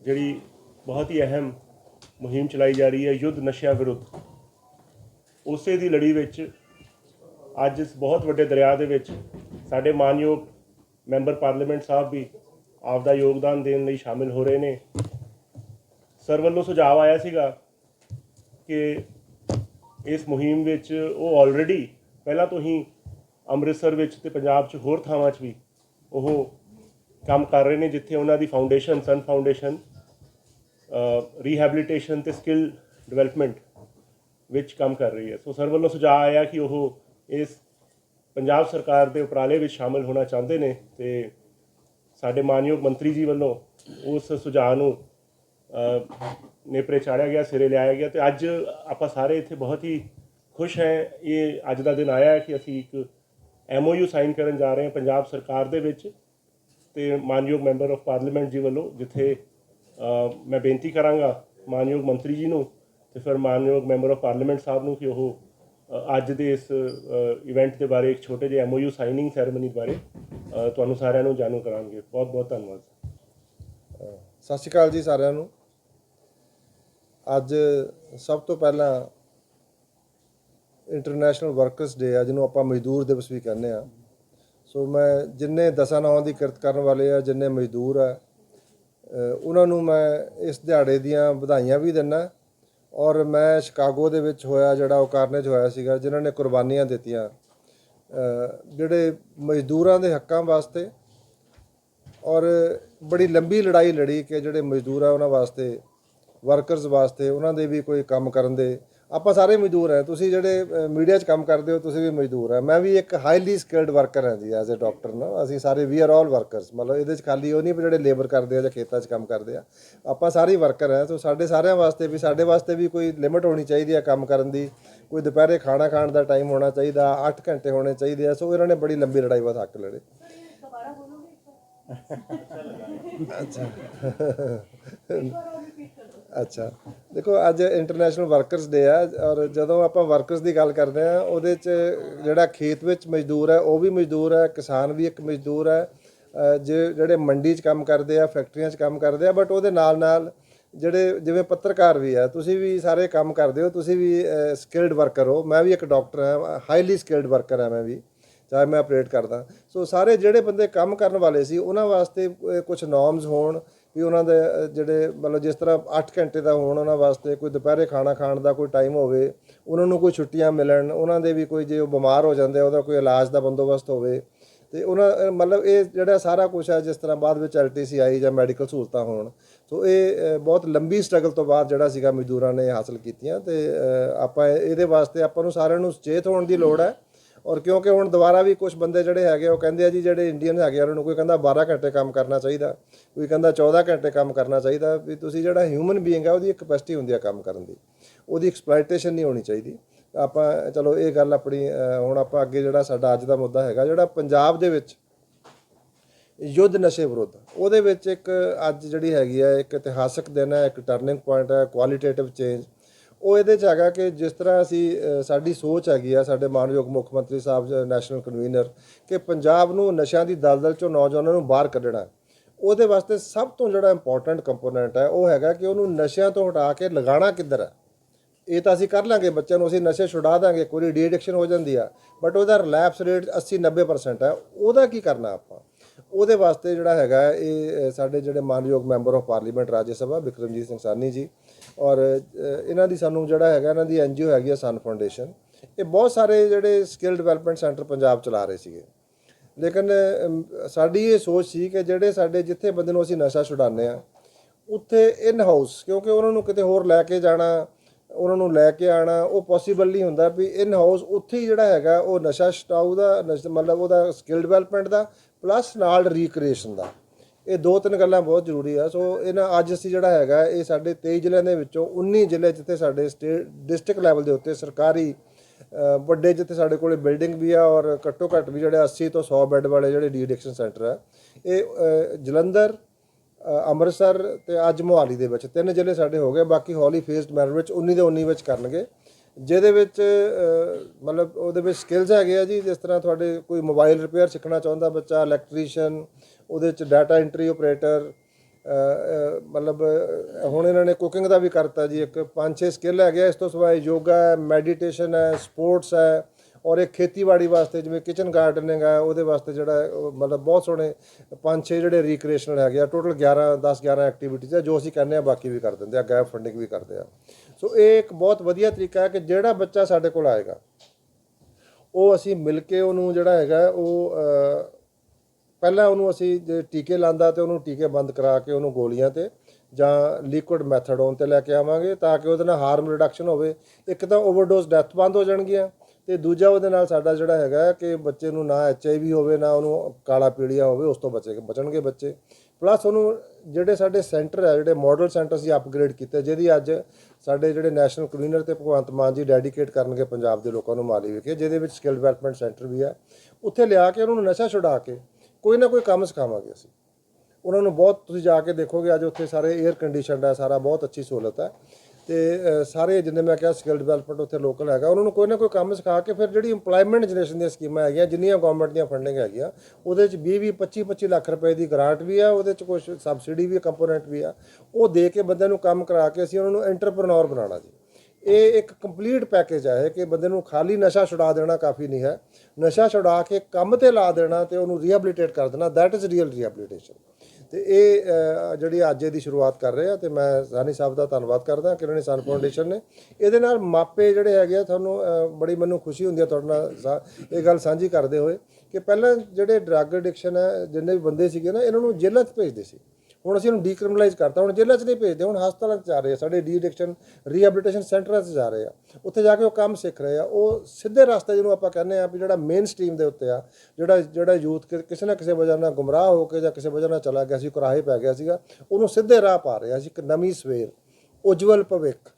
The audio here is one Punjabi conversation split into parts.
ਜਿਹੜੀ ਬਹੁਤ ਹੀ ਅਹਿਮ ਮੁਹਿੰਮ ਚਲਾਈ ਜਾ ਰਹੀ ਹੈ, ਯੁੱਧ ਨਸ਼ਿਆਂ ਵਿਰੁੱਧ। ਉਸੇ ਦੀ ਲੜੀ ਵਿੱਚ ਅੱਜ ਇਸ ਬਹੁਤ ਵੱਡੇ ਦਰਿਆ ਦੇ ਵਿੱਚ ਸਾਡੇ ਮਾਨਯੋਗ ਮੈਂਬਰ ਪਾਰਲੀਮੈਂਟ ਸਾਹਿਬ ਵੀ ਆਪਦਾ ਯੋਗਦਾਨ ਦੇਣ ਲਈ ਸ਼ਾਮਿਲ ਹੋ ਰਹੇ ਨੇ। ਸਰ ਵੱਲੋਂ ਸੁਝਾਅ ਆਇਆ ਸੀਗਾ ਕਿ ਇਸ ਮੁਹਿੰਮ ਵਿੱਚ ਉਹ ਆਲਰੇਡੀ ਪਹਿਲਾਂ ਤੋਂ ਹੀ ਅੰਮ੍ਰਿਤਸਰ ਵਿੱਚ ਤੇ ਪੰਜਾਬ 'ਚ ਹੋਰ ਥਾਵਾਂ 'ਚ ਵੀ ਉਹ ਕੰਮ ਕਰ ਰਹੇ ਨੇ, ਜਿੱਥੇ ਉਹਨਾਂ ਦੀ ਫਾਊਂਡੇਸ਼ਨ ਸਨ ਫਾਊਂਡੇਸ਼ਨ ਰੀਹੈਬਿਲਿਟੇਸ਼ਨ ਤੇ ਸਕਿੱਲ ਡਿਵੈਲਪਮੈਂਟ ਵਿੱਚ ਕੰਮ ਕਰ ਰਹੀ ਹੈ। ਸੋ ਸਰ ਵੱਲੋਂ ਸੁਝਾਅ ਆਇਆ ਕਿ ਉਹ ਇਸ ਪੰਜਾਬ ਸਰਕਾਰ ਦੇ ਉਪਰਾਲੇ ਵਿੱਚ ਸ਼ਾਮਲ ਹੋਣਾ ਚਾਹੁੰਦੇ ਨੇ ਤੇ ਸਾਡੇ ਮਾਨਯੋਗ ਮੰਤਰੀ ਜੀ ਵੱਲੋਂ ਉਸ ਸੁਝਾਅ ਨੂੰ ਨੇਪਰੇ ਚਾੜਿਆ ਗਿਆ, ਸਿਰੇ ਲਿਆਇਆ ਗਿਆ ਤੇ ਅੱਜ ਆਪਾਂ ਸਾਰੇ ਇੱਥੇ ਬਹੁਤ ਹੀ ਖੁਸ਼ ਹੈ। ਇਹ ਅੱਜ ਦਾ ਦਿਨ ਆਇਆ ਹੈ ਕਿ ਅਸੀਂ ਇੱਕ ਐਮਓਯੂ ਸਾਈਨ ਕਰਨ ਜਾ ਰਹੇ ਹਾਂ ਪੰਜਾਬ ਸਰਕਾਰ ਦੇ ਵਿੱਚ ਤੇ ਮਾਨਯੋਗ ਮੈਂਬਰ ਆਫ ਪਾਰਲੀਮੈਂਟ ਜੀ ਵੱਲੋਂ, ਜਿੱਥੇ ਮੈਂ ਬੇਨਤੀ ਕਰਾਂਗਾ ਮਾਨਯੋਗ ਮੰਤਰੀ ਜੀ ਨੂੰ ਤੇ ਫਿਰ ਮਾਨਯੋਗ ਮੈਂਬਰ ਆਫ ਪਾਰਲੀਮੈਂਟ ਸਾਹਿਬ ਨੂੰ ਕਿ ਉਹ ਅੱਜ ਦੇ ਇਸ ਇਵੈਂਟ ਦੇ ਬਾਰੇ ਇੱਕ ਛੋਟੇ ਜਿਹੇ ਐਮਓਯੂ ਸਾਈਨਿੰਗ ਸੈਰੇਮਨੀ ਬਾਰੇ ਤੁਹਾਨੂੰ ਸਾਰਿਆਂ ਨੂੰ ਜਾਣੂ ਕਰਾਂਗੇ। ਬਹੁਤ ਬਹੁਤ ਧੰਨਵਾਦ। ਸਤਿ ਸ਼੍ਰੀ ਅਕਾਲ ਜੀ ਸਾਰਿਆਂ ਨੂੰ। ਅੱਜ ਸਭ ਤੋਂ ਪਹਿਲਾਂ ਇੰਟਰਨੈਸ਼ਨਲ ਵਰਕਰਸ ਡੇ ਆ, ਜਿਹਨੂੰ ਆਪਾਂ ਮਜ਼ਦੂਰ ਦਿਵਸ ਵੀ ਕਹਿੰਦੇ ਆ। ਸੋ ਮੈਂ ਜਿੰਨੇ ਦਸਾਂ ਨੌਂ ਦੀ ਕਿਰਤ ਕਰਨ ਵਾਲੇ ਆ, ਜਿੰਨੇ ਮਜ਼ਦੂਰ ਆ ਉਹਨਾਂ ਨੂੰ ਮੈਂ ਇਸ ਦਿਹਾੜੇ ਦੀਆਂ ਵਧਾਈਆਂ ਵੀ ਦਿੰਦਾ ਔਰ ਮੈਂ ਸ਼ਿਕਾਗੋ ਦੇ ਵਿੱਚ ਹੋਇਆ ਜਿਹੜਾ ਉਹ ਕਾਰਨੇਜ ਹੋਇਆ ਸੀਗਾ, ਜਿਨ੍ਹਾਂ ਨੇ ਕੁਰਬਾਨੀਆਂ ਦਿੱਤੀਆਂ ਜਿਹੜੇ ਮਜ਼ਦੂਰਾਂ ਦੇ ਹੱਕਾਂ ਵਾਸਤੇ ਔਰ ਬੜੀ ਲੰਬੀ ਲੜਾਈ ਲੜੀ ਕਿ ਜਿਹੜੇ ਮਜ਼ਦੂਰ ਆ ਉਹਨਾਂ ਵਾਸਤੇ ਵਰਕਰਸ ਵਾਸਤੇ, ਉਹਨਾਂ ਦੇ ਵੀ ਕੋਈ ਕੰਮ ਕਰਨ ਦੇ ਆਪਾਂ ਸਾਰੇ ਮਜ਼ਦੂਰ ਆ ਤੁਸੀਂ ਜਿਹੜੇ ਮੀਡੀਆ 'ਚ ਕੰਮ ਕਰਦੇ ਹੋ ਤੁਸੀਂ ਵੀ ਮਜ਼ਦੂਰ ਆ ਮੈਂ ਵੀ ਇੱਕ ਹਾਈਲੀ ਸਕਿਲਡ ਵਰਕਰ ਹਾਂ ਜੀ ਐਜ਼ ਅ ਡਾਕਟਰ ਨਾ। ਅਸੀਂ ਸਾਰੇ ਵੀ ਆਰ ਆਲ ਵਰਕਰਸ ਮਤਲਬ ਇਹਦੇ 'ਚ ਖਾਲੀ ਉਹ ਨਹੀਂ ਵੀ ਜਿਹੜੇ ਲੇਬਰ ਕਰਦੇ ਆ ਜਾਂ ਖੇਤਾਂ 'ਚ ਕੰਮ ਕਰਦੇ ਆ। ਆਪਾਂ ਸਾਰੇ ਵਰਕਰ ਆ ਸੋ ਸਾਡੇ ਸਾਰਿਆਂ ਵਾਸਤੇ ਵੀ ਸਾਡੇ ਵਾਸਤੇ ਵੀ ਕੋਈ ਲਿਮਿਟ ਹੋਣੀ ਚਾਹੀਦੀ ਆ ਕੰਮ ਕਰਨ ਦੀ। ਕੋਈ ਦੁਪਹਿਰੇ ਖਾਣਾ ਖਾਣ ਦਾ ਟਾਈਮ ਹੋਣਾ ਚਾਹੀਦਾ 8 ਘੰਟੇ ਹੋਣੇ ਚਾਹੀਦੇ ਆ ਸੋ ਇਹਨਾਂ ਨੇ ਬੜੀ ਲੰਬੀ ਲੜਾਈ ਬਾਅਦ ਹੱਕ ਲੜੇ ਅੱਛਾ। ਅੱਛਾ। ਦੇਖੋ, ਅੱਜ ਇੰਟਰਨੈਸ਼ਨਲ ਵਰਕਰਸ ਡੇ ਆ ਔਰ ਜਦੋਂ ਆਪਾਂ ਵਰਕਰਸ ਦੀ ਗੱਲ ਕਰਦੇ ਆ, ਉਹਦੇ ਚ ਜਿਹੜਾ ਖੇਤ ਵਿੱਚ ਮਜ਼ਦੂਰ ਹੈ, ਉਹ ਵੀ ਮਜ਼ਦੂਰ ਹੈ, ਕਿਸਾਨ ਵੀ ਇੱਕ ਮਜ਼ਦੂਰ ਹੈ। ਜੇ ਜਿਹੜੇ ਮੰਡੀ 'ਚ ਕੰਮ ਕਰਦੇ ਆ ਫੈਕਟਰੀਆਂ 'ਚ ਕੰਮ ਕਰਦੇ ਆ ਬਟ ਉਹਦੇ ਨਾਲ ਨਾਲ ਜਿਹੜੇ ਜਿਵੇਂ ਪੱਤਰਕਾਰ ਵੀ ਆ, ਤੁਸੀਂ ਵੀ ਸਾਰੇ ਕੰਮ ਕਰਦੇ ਹੋ, ਤੁਸੀਂ ਵੀ ਸਕਿਲਡ ਵਰਕਰ ਹੋ। ਮੈਂ ਵੀ ਇੱਕ ਡਾਕਟਰ ਹਾਂ ਹਾਈਲੀ ਸਕਿਲਡ ਵਰਕਰ ਹਾਂ ਮੈਂ ਵੀ, ਚਾਹੇ ਮੈਂ ਆਪਰੇਟ ਕਰਦਾ। ਸੋ ਸਾਰੇ ਜਿਹੜੇ ਬੰਦੇ ਕੰਮ ਕਰਨ ਵਾਲੇ ਸੀ, ਉਹਨਾਂ ਵਾਸਤੇ ਕੁਝ ਨੋਰਮਸ ਹੋਣ ਵੀ ਉਹਨਾਂ ਦੇ ਜਿਹੜੇ ਮਤਲਬ ਜਿਸ ਤਰ੍ਹਾਂ 8 ਘੰਟੇ ਦਾ ਹੋਣ ਉਹਨਾਂ ਵਾਸਤੇ ਕੋਈ ਦੁਪਹਿਰੇ ਖਾਣਾ ਖਾਣ ਦਾ ਕੋਈ ਟਾਈਮ ਹੋਵੇ ਉਹਨਾਂ ਨੂੰ ਕੋਈ ਛੁੱਟੀਆਂ ਮਿਲਣ ਉਹਨਾਂ ਦੇ ਵੀ ਕੋਈ ਜੇ ਉਹ ਬਿਮਾਰ ਹੋ ਜਾਂਦੇ ਆ ਉਹਦਾ ਕੋਈ ਇਲਾਜ ਦਾ ਬੰਦੋਬਸਤ ਹੋਵੇ ਤੇ ਉਹਨਾਂ ਮਤਲਬ ਇਹ ਜਿਹੜਾ ਸਾਰਾ ਕੁਝ ਹੈ ਜਿਸ ਤਰ੍ਹਾਂ ਬਾਅਦ ਵਿੱਚ ਐਲਟੀਸੀ ਆਈ ਜਾਂ ਮੈਡੀਕਲ ਸਹੂਲਤਾਂ ਹੋਣ ਸੋ ਇਹ ਬਹੁਤ ਲੰਬੀ ਸਟਰਗਲ ਤੋਂ ਬਾਅਦ ਜਿਹੜਾ ਸੀਗਾ ਮਜ਼ਦੂਰਾਂ ਨੇ ਹਾਸਲ ਕੀਤੀਆਂ ਤੇ ਅ, ਆਪਾਂ ਇਹਦੇ ਵਾਸਤੇ ਆਪਾਂ ਨੂੰ ਸਾਰਿਆਂ ਨੂੰ ਸੁਚੇਤ ਹੋਣ ਦੀ ਲੋੜ ਹੈ ਔਰ ਕਿਉਂਕਿ ਹੁਣ ਦੁਬਾਰਾ ਵੀ ਕੁਝ ਬੰਦੇ ਜਿਹੜੇ ਹੈਗੇ ਉਹ ਕਹਿੰਦੇ ਆ ਜੀ, ਜਿਹੜੇ ਇੰਡੀਅਨ ਹੈਗੇ ਆ, ਉਹਨਾਂ ਨੂੰ ਕੋਈ ਕਹਿੰਦਾ 12 ਘੰਟੇ ਕੰਮ ਕਰਨਾ ਚਾਹੀਦਾ, ਕੋਈ ਕਹਿੰਦਾ 14 ਘੰਟੇ ਕੰਮ ਕਰਨਾ ਚਾਹੀਦਾ, ਵੀ ਤੁਸੀਂ ਜਿਹੜਾ ਹਿਊਮਨ ਬੀਇੰਗ ਆ, ਉਹਦੀ ਇੱਕ ਕਪੈਸਿਟੀ ਹੁੰਦੀ ਆ ਕੰਮ ਕਰਨ ਦੀ। ਉਹਦੀ ਐਕਸਪਲੋਇਟੇਸ਼ਨ ਨਹੀਂ ਹੋਣੀ ਚਾਹੀਦੀ। ਆਪਾਂ, ਚਲੋ, ਇਹ ਗੱਲ ਆਪਣੀ ਹੁਣ ਆਪਾਂ ਅੱਗੇ ਜਿਹੜਾ ਸਾਡਾ ਅੱਜ ਦਾ ਮੁੱਦਾ ਹੈਗਾ, ਜਿਹੜਾ ਪੰਜਾਬ ਦੇ ਵਿੱਚ ਯੁੱਧ ਨਸ਼ੇ ਵਿਰੁੱਧ, ਉਹਦੇ ਵਿੱਚ ਇੱਕ ਅੱਜ ਜਿਹੜੀ ਹੈਗੀ ਹੈ ਇੱਕ ਇਤਿਹਾਸਕ ਦਿਨ ਹੈ ਇੱਕ ਟਰਨਿੰਗ ਪੁਆਇੰਟ ਹੈ ਕੁਆਲੀਟੇਟਿਵ ਚੇਂਜ ਉਹ ਇਹਦੇ ਚ ਹੈਗਾ ਕਿ ਜਿਸ ਤਰ੍ਹਾਂ ਅਸੀਂ ਸਾਡੀ ਸੋਚ ਹੈਗੀ ਆ, ਸਾਡੇ ਮਾਨਯੋਗ ਮੁੱਖ ਮੰਤਰੀ ਸਾਹਿਬ ਨੈਸ਼ਨਲ ਕਨਵੀਨਰ, ਕਿ ਪੰਜਾਬ ਨੂੰ ਨਸ਼ਿਆਂ ਦੀ ਦਲਦਲ ਚੋਂ ਨੌਜਵਾਨਾਂ ਨੂੰ ਬਾਹਰ ਕੱਢਣਾ ਉਹਦੇ ਵਾਸਤੇ ਸਭ ਤੋਂ ਜਿਹੜਾ ਇੰਪੋਰਟੈਂਟ ਕੰਪੋਨੈਂਟ ਹੈ, ਉਹ ਹੈਗਾ ਕਿ ਉਹਨੂੰ ਨਸ਼ਿਆਂ ਤੋਂ ਹਟਾ ਕੇ ਲਗਾਉਣਾ ਕਿੱਧਰ ਹੈ। ਇਹ ਤਾਂ ਅਸੀਂ ਕਰ ਲਾਂਗੇ, ਬੱਚਿਆਂ ਨੂੰ ਅਸੀਂ ਨਸ਼ੇ ਛੁਡਾ ਦਾਂਗੇ ਕੋਈ ਡੀ ਐਡਿਕਸ਼ਨ ਹੋ ਜਾਂਦੀ ਆ ਬਟ ਉਹਦਾ ਰਿਲੈਪਸ ਰੇਟ 80 90% ਹੈ, ਉਹਦਾ ਕੀ ਕਰਨਾ ਆਪਾਂ? ਉਹਦੇ ਵਾਸਤੇ ਜਿਹੜਾ ਹੈਗਾ ਇਹ ਸਾਡੇ ਜਿਹੜੇ ਮਾਨਯੋਗ member of parliament Raj Sabha Vikramjit Singh Sahni ji ਔਰ ਇਹਨਾਂ ਦੀ ਸਾਨੂੰ ਜਿਹੜਾ ਹੈਗਾ, ਇਹਨਾਂ ਦੀ ਐਨਜੀਓ ਹੈਗੀ ਆ ਸਨ ਫਾਊਂਡੇਸ਼ਨ ਇਹ ਬਹੁਤ ਸਾਰੇ ਜਿਹੜੇ ਸਕਿੱਲ ਡਿਵੈਲਪਮੈਂਟ ਸੈਂਟਰ ਪੰਜਾਬ ਚਲਾ ਰਹੇ ਸੀਗੇ। ਲੇਕਿਨ ਸਾਡੀ ਇਹ ਸੋਚ ਸੀ ਕਿ ਜਿਹੜੇ ਸਾਡੇ ਜਿੱਥੇ ਬੰਦੇ ਨੂੰ ਅਸੀਂ ਨਸ਼ਾ ਛੁਡਾਉਂਦੇ ਆ ਉੱਥੇ ਇਨ ਹਾਊਸ ਕਿਉਂਕਿ ਉਹਨਾਂ ਨੂੰ ਕਿਤੇ ਹੋਰ ਲੈ ਕੇ ਜਾਣਾ, ਉਹਨਾਂ ਨੂੰ ਲੈ ਕੇ ਆਣਾ, ਉਹ ਪੋਸੀਬਲ ਨਹੀਂ ਹੁੰਦਾ ਵੀ ਇਨ ਹਾਊਸ ਉੱਥੇ ਹੀ ਜਿਹੜਾ ਹੈਗਾ, ਉਹ ਨਸ਼ਾ ਛਡਾਊ ਦਾ, ਨਸ਼- ਮਤਲਬ ਉਹਦਾ ਸਕਿੱਲ ਡਿਵੈਲਪਮੈਂਟ ਦਾ ਪਲੱਸ ਨਾਲ ਰੀਕ੍ਰੀਏਸ਼ਨ ਦਾ। ਇਹ ਦੋ ਤਿੰਨ ਗੱਲਾਂ ਬਹੁਤ ਜ਼ਰੂਰੀ ਆ। ਸੋ ਇਹਨਾਂ ਅੱਜ ਅਸੀਂ ਜਿਹੜਾ ਹੈਗਾ, ਇਹ ਸਾਡੇ 23 ਜ਼ਿਲ੍ਹਿਆਂ ਦੇ ਵਿੱਚੋਂ 19 ਜ਼ਿਲ੍ਹੇ ਜਿੱਥੇ ਸਾਡੇ ਸਟੇਟ ਡਿਸਟ੍ਰਿਕਟ ਲੈਵਲ ਦੇ ਉੱਤੇ ਸਰਕਾਰੀ ਵੱਡੇ ਜਿੱਥੇ ਸਾਡੇ ਕੋਲੇ ਬਿਲਡਿੰਗ ਵੀ ਆ ਔਰ ਘੱਟੋ ਘੱਟ ਵੀ ਜਿਹੜੇ 80 ਤੋਂ 100 ਬੈੱਡ ਵਾਲੇ ਜਿਹੜੇ ਡੀ ਐਡਿਕਸ਼ਨ ਸੈਂਟਰ ਆ, ਇਹ ਜਲੰਧਰ ਅੰਮ੍ਰਿਤਸਰ ਤੇ ਅੱਜ ਮੋਹਾਲੀ ਦੇ ਵਿੱਚ ਤਿੰਨ ਜ਼ਿਲ੍ਹੇ ਸਾਡੇ ਹੋ ਗਏ। ਬਾਕੀ ਹੌਲੀ ਫੇਸਡ ਮੈਨਰ ਵਿੱਚ 19 ਦੇ 19 ਵਿੱਚ ਕਰਨਗੇ। ਜਿਹਦੇ ਵਿੱਚ ਮਤਲਬ ਉਹਦੇ ਵਿੱਚ ਸਕਿੱਲਸ ਹੈਗੇ ਆ ਜੀ, ਜਿਸ ਤਰ੍ਹਾਂ ਤੁਹਾਡੇ ਕੋਈ ਮੋਬਾਈਲ ਰਿਪੇਅਰ ਸਿੱਖਣਾ ਚਾਹੁੰਦਾ ਬੱਚਾ ਇਲੈਕਟ੍ਰੀਸ਼ੀਅਨ ਉਹਦੇ ਵਿੱਚ ਡਾਟਾ ਐਂਟਰੀ ਆਪਰੇਟਰ ਮਤਲਬ ਹੁਣ ਇਹਨਾਂ ਨੇ ਕੁਕਿੰਗ ਦਾ ਵੀ ਕਰਤਾ ਜੀ, ਇੱਕ ਪੰਜ ਛੇ ਸਕਿੱਲ ਹੈਗੇ ਆ। ਇਸ ਤੋਂ ਸਿਵਾਏ ਯੋਗਾ ਹੈ ਮੈਡੀਟੇਸ਼ਨ ਹੈ ਸਪੋਰਟਸ ਹੈ, ਔਰ ਇਹ ਖੇਤੀਬਾੜੀ ਵਾਸਤੇ ਜਿਵੇਂ ਕਿਚਨ ਗਾਰਡਨਿੰਗ ਹੈ, ਉਹਦੇ ਵਾਸਤੇ ਜਿਹੜਾ ਮਤਲਬ ਬਹੁਤ ਸੋਹਣੇ ਪੰਜ ਛੇ ਜਿਹੜੇ ਰੀਕ੍ਰੀਏਸ਼ਨਲ ਹੈਗੇ ਆ ਟੋਟਲ 11 10 11 ਐਕਟੀਵਿਟੀਜ਼ ਆ, ਜੋ ਅਸੀਂ ਕਹਿੰਦੇ ਆ, ਬਾਕੀ ਵੀ ਕਰ ਦਿੰਦੇ ਆ ਗੈਪ ਫੰਡਿੰਗ ਵੀ ਕਰਦੇ ਆ ਸੋ ਇਹ ਇੱਕ ਬਹੁਤ ਵਧੀਆ ਤਰੀਕਾ ਹੈ ਕਿ ਜਿਹੜਾ ਬੱਚਾ ਸਾਡੇ ਕੋਲ ਆਏਗਾ, ਉਹ ਅਸੀਂ ਮਿਲ ਕੇ ਉਹਨੂੰ ਜਿਹੜਾ ਹੈਗਾ ਉਹ ਪਹਿਲਾਂ ਉਹਨੂੰ ਅਸੀਂ ਜੇ ਟੀਕੇ ਲਾਂਦਾ ਤੇ ਉਹਨੂੰ ਟੀਕੇ ਬੰਦ ਕਰਾ ਕੇ ਉਹਨੂੰ ਗੋਲੀਆਂ ਤੇ ਜਾਂ ਲਿਕੁਇਡ ਮੈਥਡੋਨ ਤੇ ਲੈ ਕੇ ਆਵਾਂਗੇ ਤਾਂ ਕਿ ਉਹਦੇ ਨਾਲ ਹਾਰਮ ਰਿਡਕਸ਼ਨ ਹੋਵੇ। ਇੱਕ ਤਾਂ ਓਵਰਡੋਜ਼ ਡੈਥ ਬੰਦ ਹੋ ਜਾਣਗੀਆਂ ਤੇ ਦੂਜਾ ਉਹਦੇ ਨਾਲ ਸਾਡਾ ਜਿਹੜਾ ਹੈਗਾ ਕਿ ਬੱਚੇ ਨੂੰ ਨਾ ਐਚਆਈਵੀ ਹੋਵੇ, ਨਾ ਉਹਨੂੰ ਕਾਲਾ ਪੀਲੀਆ ਹੋਵੇ, ਉਸ ਤੋਂ ਬਚੇ, ਬਚਣਗੇ ਬੱਚੇ। ਪਲੱਸ ਉਹਨੂੰ ਜਿਹੜੇ ਸਾਡੇ ਸੈਂਟਰ ਹੈ ਜਿਹੜੇ ਮਾਡਲ ਸੈਂਟਰ ਸੀ ਅਪਗ੍ਰੇਡ ਕੀਤੇ, ਜਿਹਦੀ ਅੱਜ ਸਾਡੇ ਜਿਹੜੇ ਨੈਸ਼ਨਲ ਕਨਵੀਨਰ ਤੇ ਭਗਵੰਤ ਮਾਨ ਜੀ ਡੈਡੀਕੇਟ ਕਰਨਗੇ ਪੰਜਾਬ ਦੇ ਲੋਕਾਂ ਨੂੰ ਮਾਲੀ ਵਿਖੇ, ਜਿਹਦੇ ਵਿੱਚ ਸਕਿੱਲ ਡਿਵੈਲਪਮੈਂਟ ਸੈਂਟਰ ਵੀ ਹੈ ਉੱਥੇ ਲਿਆ ਕੇ ਉਹਨਾਂ ਨੂੰ ਨਸ਼ਾ ਛੁਡਾ ਕੇ ਕੋਈ ਨਾ ਕੋਈ ਕੰਮ ਸਿਖਾਵਾਂਗੇ ਅਸੀਂ। ਉਹਨਾਂ ਨੂੰ ਬਹੁਤ ਤੁਸੀਂ ਜਾ ਕੇ ਦੇਖੋਗੇ, ਅੱਜ ਉੱਥੇ ਸਾਰੇ 에ਅਰ ਕੰਡੀਸ਼ਨਡ ਹੈ ਸਾਰਾ ਬਹੁਤ ਅੱਛੀ ਸਹੂਲਤ ਹੈ ਤੇ ਸਾਰੇ ਜਿੰਨੇ ਮੈਂ ਕਿਹਾ ਸਕਿੱਲ ਡਿਵੈਲਪਮੈਂਟ ਉੱਥੇ ਲੋਕਲ ਹੈਗਾ, ਉਹਨਾਂ ਨੂੰ ਕੋਈ ਨਾ ਕੋਈ ਕੰਮ ਸਿਖਾ ਕੇ ਫਿਰ ਜਿਹੜੀ ਏਮਪਲੋਇਮੈਂਟ ਜਨਰੇਸ਼ਨ ਦੀਆਂ ਸਕੀਮਾਂ ਹੈਗੀਆਂ, ਜਿੰਨੀਆਂ ਗਵਰਨਮੈਂਟ ਦੀਆਂ ਫੰਡਿੰਗ ਹੈਗੀਆਂ, ਉਹਦੇ ਵਿੱਚ 20 20 25 25 ਲੱਖ ਰੁਪਏ ਦੀ ਗ੍ਰਾਂਟ ਵੀ ਆ, ਉਹਦੇ ਵਿੱਚ ਕੁਝ ਸਬਸਿਡੀ ਵੀ ਕੰਪੋਨੈਂਟ ਵੀ ਆ, ਉਹ ਦੇ ਕੇ ਬੰਦੇ ਨੂੰ ਕੰਮ ਕਰਾ ਕੇ ਅਸੀਂ ਉਹਨਾਂ ਨੂੰ ਐਂਟਰਪ੍ਰੈਨਿਓਰ ਬਣਾਉਣਾ ਜੀ। ਇਹ ਇੱਕ ਕੰਪਲੀਟ ਪੈਕੇਜ ਹੈ ਕਿ ਬੰਦੇ ਨੂੰ ਖਾਲੀ ਨਸ਼ਾ ਛੁਡਾ ਦੇਣਾ ਕਾਫੀ ਨਹੀਂ ਹੈ। ਨਸ਼ਾ ਛੁਡਾ ਕੇ ਕੰਮ ਤੇ ਲਾ ਦੇਣਾ ਤੇ ਉਹਨੂੰ ਰੀਹੈਬਿਲਿਟੇਟ ਕਰ ਦੇਣਾ, that ਇਜ਼ ਰੀਅਲ ਰੀਹੈਬਿਲਿਟੇਸ਼ਨ ਤੇ ਇਹ ਜਿਹੜੀ ਅੱਜ ਇਹਦੀ ਸ਼ੁਰੂਆਤ ਕਰ ਰਹੇ ਆ ਤੇ ਮੈਂ ਸਾਨੀ ਸਾਹਿਬ ਦਾ ਧੰਨਵਾਦ ਕਰਦਾ ਕਿਰਣੀ ਸਨ ਫਾਊਂਡੇਸ਼ਨ ਨੇ। ਇਹਦੇ ਨਾਲ ਮਾਪੇ ਜਿਹੜੇ ਹੈਗੇ ਆ ਤੁਹਾਨੂੰ ਬੜੀ ਮੈਨੂੰ ਖੁਸ਼ੀ ਹੁੰਦੀ ਹੈ ਤੁਹਾਡੇ ਨਾਲ ਸਾ- ਇਹ ਗੱਲ ਸਾਂਝੀ ਕਰਦੇ ਹੋਏ ਕਿ ਪਹਿਲਾਂ ਜਿਹੜੇ ਡਰੱਗ ਐਡਿਕਸ਼ਨ ਹੈ ਜਿੰਨੇ ਵੀ ਬੰਦੇ ਸੀਗੇ ਨਾ, ਇਹਨਾਂ ਨੂੰ ਜੇਲ੍ਹਾਂ 'ਚ ਭੇਜਦੇ ਸੀ। ਹੁਣ ਅਸੀਂ ਉਹਨੂੰ ਡੀਕ੍ਰਿਮੀਨਲਾਈਜ਼ ਕਰਤਾ, ਹੁਣ ਜੇਲ੍ਹਾਂ 'ਚ ਨਹੀਂ ਭੇਜਦੇ, ਹੁਣ ਹਸਪਤਾਲਾਂ 'ਚ ਜਾ ਰਹੇ ਆ, ਸਾਡੇ ਡੀ ਐਡਿਕਸ਼ਨ ਰੀਹੈਬਿਲਿਟੇਸ਼ਨ ਸੈਂਟਰਾਂ 'ਚ ਜਾ ਰਹੇ ਆ। ਉੱਥੇ ਜਾ ਕੇ ਉਹ ਕੰਮ ਸਿੱਖ ਰਹੇ ਆ। ਉਹ ਸਿੱਧੇ ਰਸਤੇ ਜਿਹਨੂੰ ਆਪਾਂ ਕਹਿੰਦੇ ਆ ਵੀ ਜਿਹੜਾ ਮੇਨ ਸਟ੍ਰੀਮ ਦੇ ਉੱਤੇ ਆ, ਜਿਹੜਾ ਜਿਹੜਾ ਯੂਥ ਕਿਸੇ ਨਾ ਕਿਸੇ ਵਜ੍ਹਾ ਨਾਲ ਗੁੰਮਰਾਹ ਹੋ ਕੇ ਜਾਂ ਕਿਸੇ ਵਜ੍ਹਾ ਨਾਲ ਚਲਾ ਗਿਆ ਸੀ, ਕੁਰਾਹੇ ਪੈ ਗਿਆ ਸੀਗਾ, ਉਹਨੂੰ ਸਿੱਧੇ ਰਾਹ ਪਾ ਰਿਹਾ ਸੀ ਇੱਕ ਨਵੀਂ ਸਵੇਰ, ਉਜਵਲ ਭਵਿੱਖ,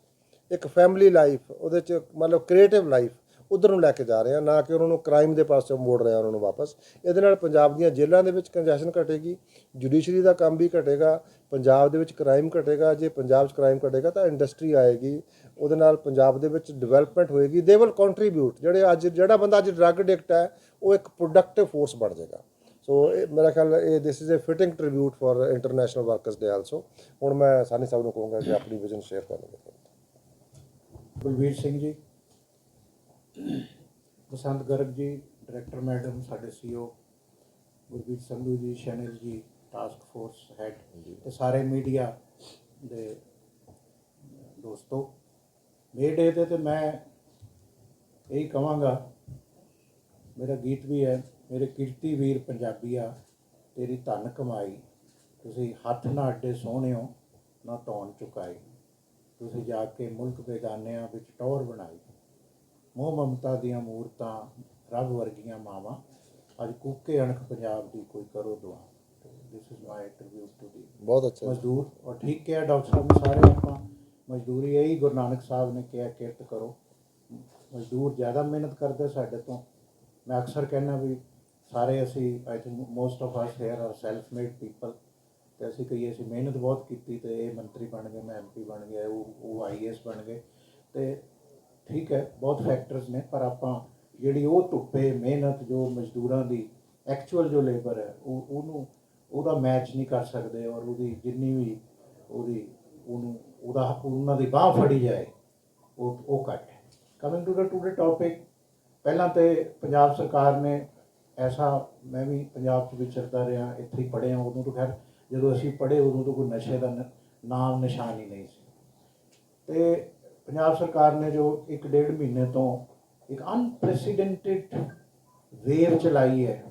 ਇੱਕ ਫੈਮਿਲੀ ਲਾਈਫ ਉਹਦੇ ਚ ਮਤਲਬ ਕ੍ਰੀਏਟਿਵ ਲਾਈਫ ਉਧਰ ਨੂੰ ਲੈ ਕੇ ਜਾ ਰਹੇ ਹਾਂ, ਨਾ ਕਿ ਉਹਨਾਂ ਨੂੰ ਕ੍ਰਾਈਮ ਦੇ ਪਾਸੇ ਮੋੜ ਰਹੇ ਆ ਉਹਨਾਂ ਨੂੰ ਵਾਪਸ। ਇਹਦੇ ਨਾਲ ਪੰਜਾਬ ਦੀਆਂ ਜੇਲ੍ਹਾਂ ਦੇ ਵਿੱਚ ਕੰਜੈਸ਼ਨ ਘਟੇਗੀ ਜੁਡੀਸ਼ਰੀ ਦਾ ਕੰਮ ਵੀ ਘਟੇਗਾ, ਪੰਜਾਬ ਦੇ ਵਿੱਚ ਕ੍ਰਾਈਮ ਘਟੇਗਾ। ਜੇ ਪੰਜਾਬ 'ਚ ਕ੍ਰਾਈਮ ਘਟੇਗਾ ਤਾਂ ਇੰਡਸਟਰੀ ਆਏਗੀ, ਉਹਦੇ ਨਾਲ ਪੰਜਾਬ ਦੇ ਵਿੱਚ ਡਿਵੈਲਪਮੈਂਟ ਹੋਏਗੀ। ਦੇ ਵਿਲ ਕੰਟਰੀਬਿਊਟ ਜਿਹੜੇ ਅੱਜ, ਜਿਹੜਾ ਬੰਦਾ ਅੱਜ ਡਰੱਗ ਐਡਿਕਟ ਹੈ, ਉਹ ਇੱਕ ਪ੍ਰੋਡਕਟਿਵ ਫੋਰਸ ਬਣ ਜਾਏਗਾ। ਸੋ ਇਹ ਮੇਰਾ ਖਿਆਲ ਇਹ this is a fitting tribute for international workers day also ਹੁਣ ਮੈਂ ਸਾਨੀ ਸਾਹਿਬ ਨੂੰ ਕਹੂੰਗਾ ਕਿ ਆਪਣੀ ਵਿਜ਼ਨ ਸ਼ੇਅਰ ਕਰਨਗੇ ਬਲਵੀਰ ਸਿੰਘ ਜੀ। ਬਸੰਤ ਗਰਗ ਜੀ ਡਾਇਰੈਕਟਰ ਮੈਡਮ ਸਾਡੇ ਸੀਓ ਗੁਰਬੀਰ ਸੰਧੂ ਜੀ ਸ਼ੈਨਲ ਜੀ ਟਾਸਕ ਫੋਰਸ ਹੈਡ ਤੇ ਸਾਰੇ ਮੀਡੀਆ ਦੇ ਦੋਸਤੋ। ਮੇ ਡੇ ਤੇ ਤੇ ਮੈਂ ਇਹੀ ਕਹਾਂਗਾ ਮੇਰਾ ਗੀਤ ਵੀ ਹੈ ਮੇਰੇ ਕੀਰਤੀ ਵੀਰ ਪੰਜਾਬੀਆ ਤੇਰੀ ਧਨ ਕਮਾਈ ਤੁਸੀਂ ਹੱਥ ਨਾ ਅੱਡੇ ਸੋਹਣਿਓ ਨਾ ਤੌਣ ਚੁਕਾਈ ਤੁਸੀਂ ਜਾ ਕੇ ਮੁਲਕ ਬੇਗਾਨਿਆਂ ਵਿੱਚ ਟੌਰ ਬਣਾਈ। ਮੋਹ ਮਮਤਾ ਦੀਆਂ ਮੂਰਤਾਂ ਰੱਬ ਵਰਗੀਆਂ ਮਾਵਾਂ। ਅੱਜ ਕੂਕੇ ਅਣਖ ਪੰਜਾਬ ਦੀ ਕੋਈ ਕਰੋ ਦੁਆ। This is my tribute to the ਬਹੁਤ ਅੱਛਾ। ਮਜ਼ਦੂਰ ਔਰ ਠੀਕ ਕਿਹਾ ਡਾਕਟਰ ਸਾਹਿਬ ਸਾਰੇ ਆਪਾਂ। ਮਜ਼ਦੂਰੀ ਇਹੀ ਗੁਰੂ ਨਾਨਕ ਸਾਹਿਬ ਨੇ ਕਿਹਾ ਕਿਰਤ ਕਰੋ। ਮਜ਼ਦੂਰ ਜ਼ਿਆਦਾ ਮਿਹਨਤ ਕਰਦੇ ਸਾਡੇ ਤੋਂ। ਮੈਂ ਅਕਸਰ ਕਹਿੰਦਾ ਵੀ ਸਾਰੇ ਅਸੀਂ I think most of us here are self made people ਤੇ ਅਸੀਂ ਕਹੀਏ ਅਸੀਂ ਮਿਹਨਤ ਬਹੁਤ ਕੀਤੀ ਤੇ ਇਹ ਮੰਤਰੀ ਬਣ ਗਏ ਮੈਂ ਐਮਪੀ ਬਣ ਗਿਆ ਉਹ ਉਹ ਆਈਐਸ ਬਣ ਗਏ। ਤੇ ਠੀਕ ਹੈ, ਬਹੁਤ ਫੈਕਟਰਸ ਨੇ, ਪਰ ਆਪਾਂ ਜਿਹੜੀ ਉਹ ਧੁੱਪੇ ਮਿਹਨਤ ਜੋ ਮਜ਼ਦੂਰਾਂ ਦੀ ਐਕਚੁਅਲ ਜੋ ਲੇਬਰ ਹੈ, ਉਹ, ਉਹਨੂੰ, ਉਹਦਾ ਮੈਚ ਨਹੀਂ ਕਰ ਸਕਦੇ ਔਰ ਉਹਦੀ ਜਿੰਨੀ ਵੀ ਉਹਦੀ, ਉਹਨੂੰ, ਉਹਦਾ ਉਹਨਾਂ ਦੀ ਬਾਹ ਫੜੀ ਜਾਏ, ਉਹ ਉਹ ਘੱਟ ਹੈ। Coming to the to the topic ਪਹਿਲਾਂ ਤੇ ਪੰਜਾਬ ਸਰਕਾਰ ਨੇ ਐਸਾ, ਮੈਂ ਵੀ ਪੰਜਾਬ 'ਚ ਵਿਚਰਦਾ ਰਿਹਾ, ਇੱਥੇ ਹੀ ਪੜ੍ਹਿਆ ਉਦੋਂ ਤੋਂ ਖੈਰ, ਜਦੋਂ ਅਸੀਂ ਪੜ੍ਹੇ ਉਦੋਂ ਤੋਂ ਕੋਈ ਨਸ਼ੇ ਦਾ ਨ- ਨਾਮ ਨਿਸ਼ਾਨ ਹੀ ਨਹੀਂ ਸੀ। ਤੇ ਪੰਜਾਬ ਸਰਕਾਰ ਨੇ ਜੋ ਇੱਕ ਡੇਢ ਮਹੀਨੇ ਤੋਂ ਇੱਕ ਅਨਪ੍ਰੈਸੀਡੈਂਟਡ ਵੇਵ ਚਲਾਈ ਹੈ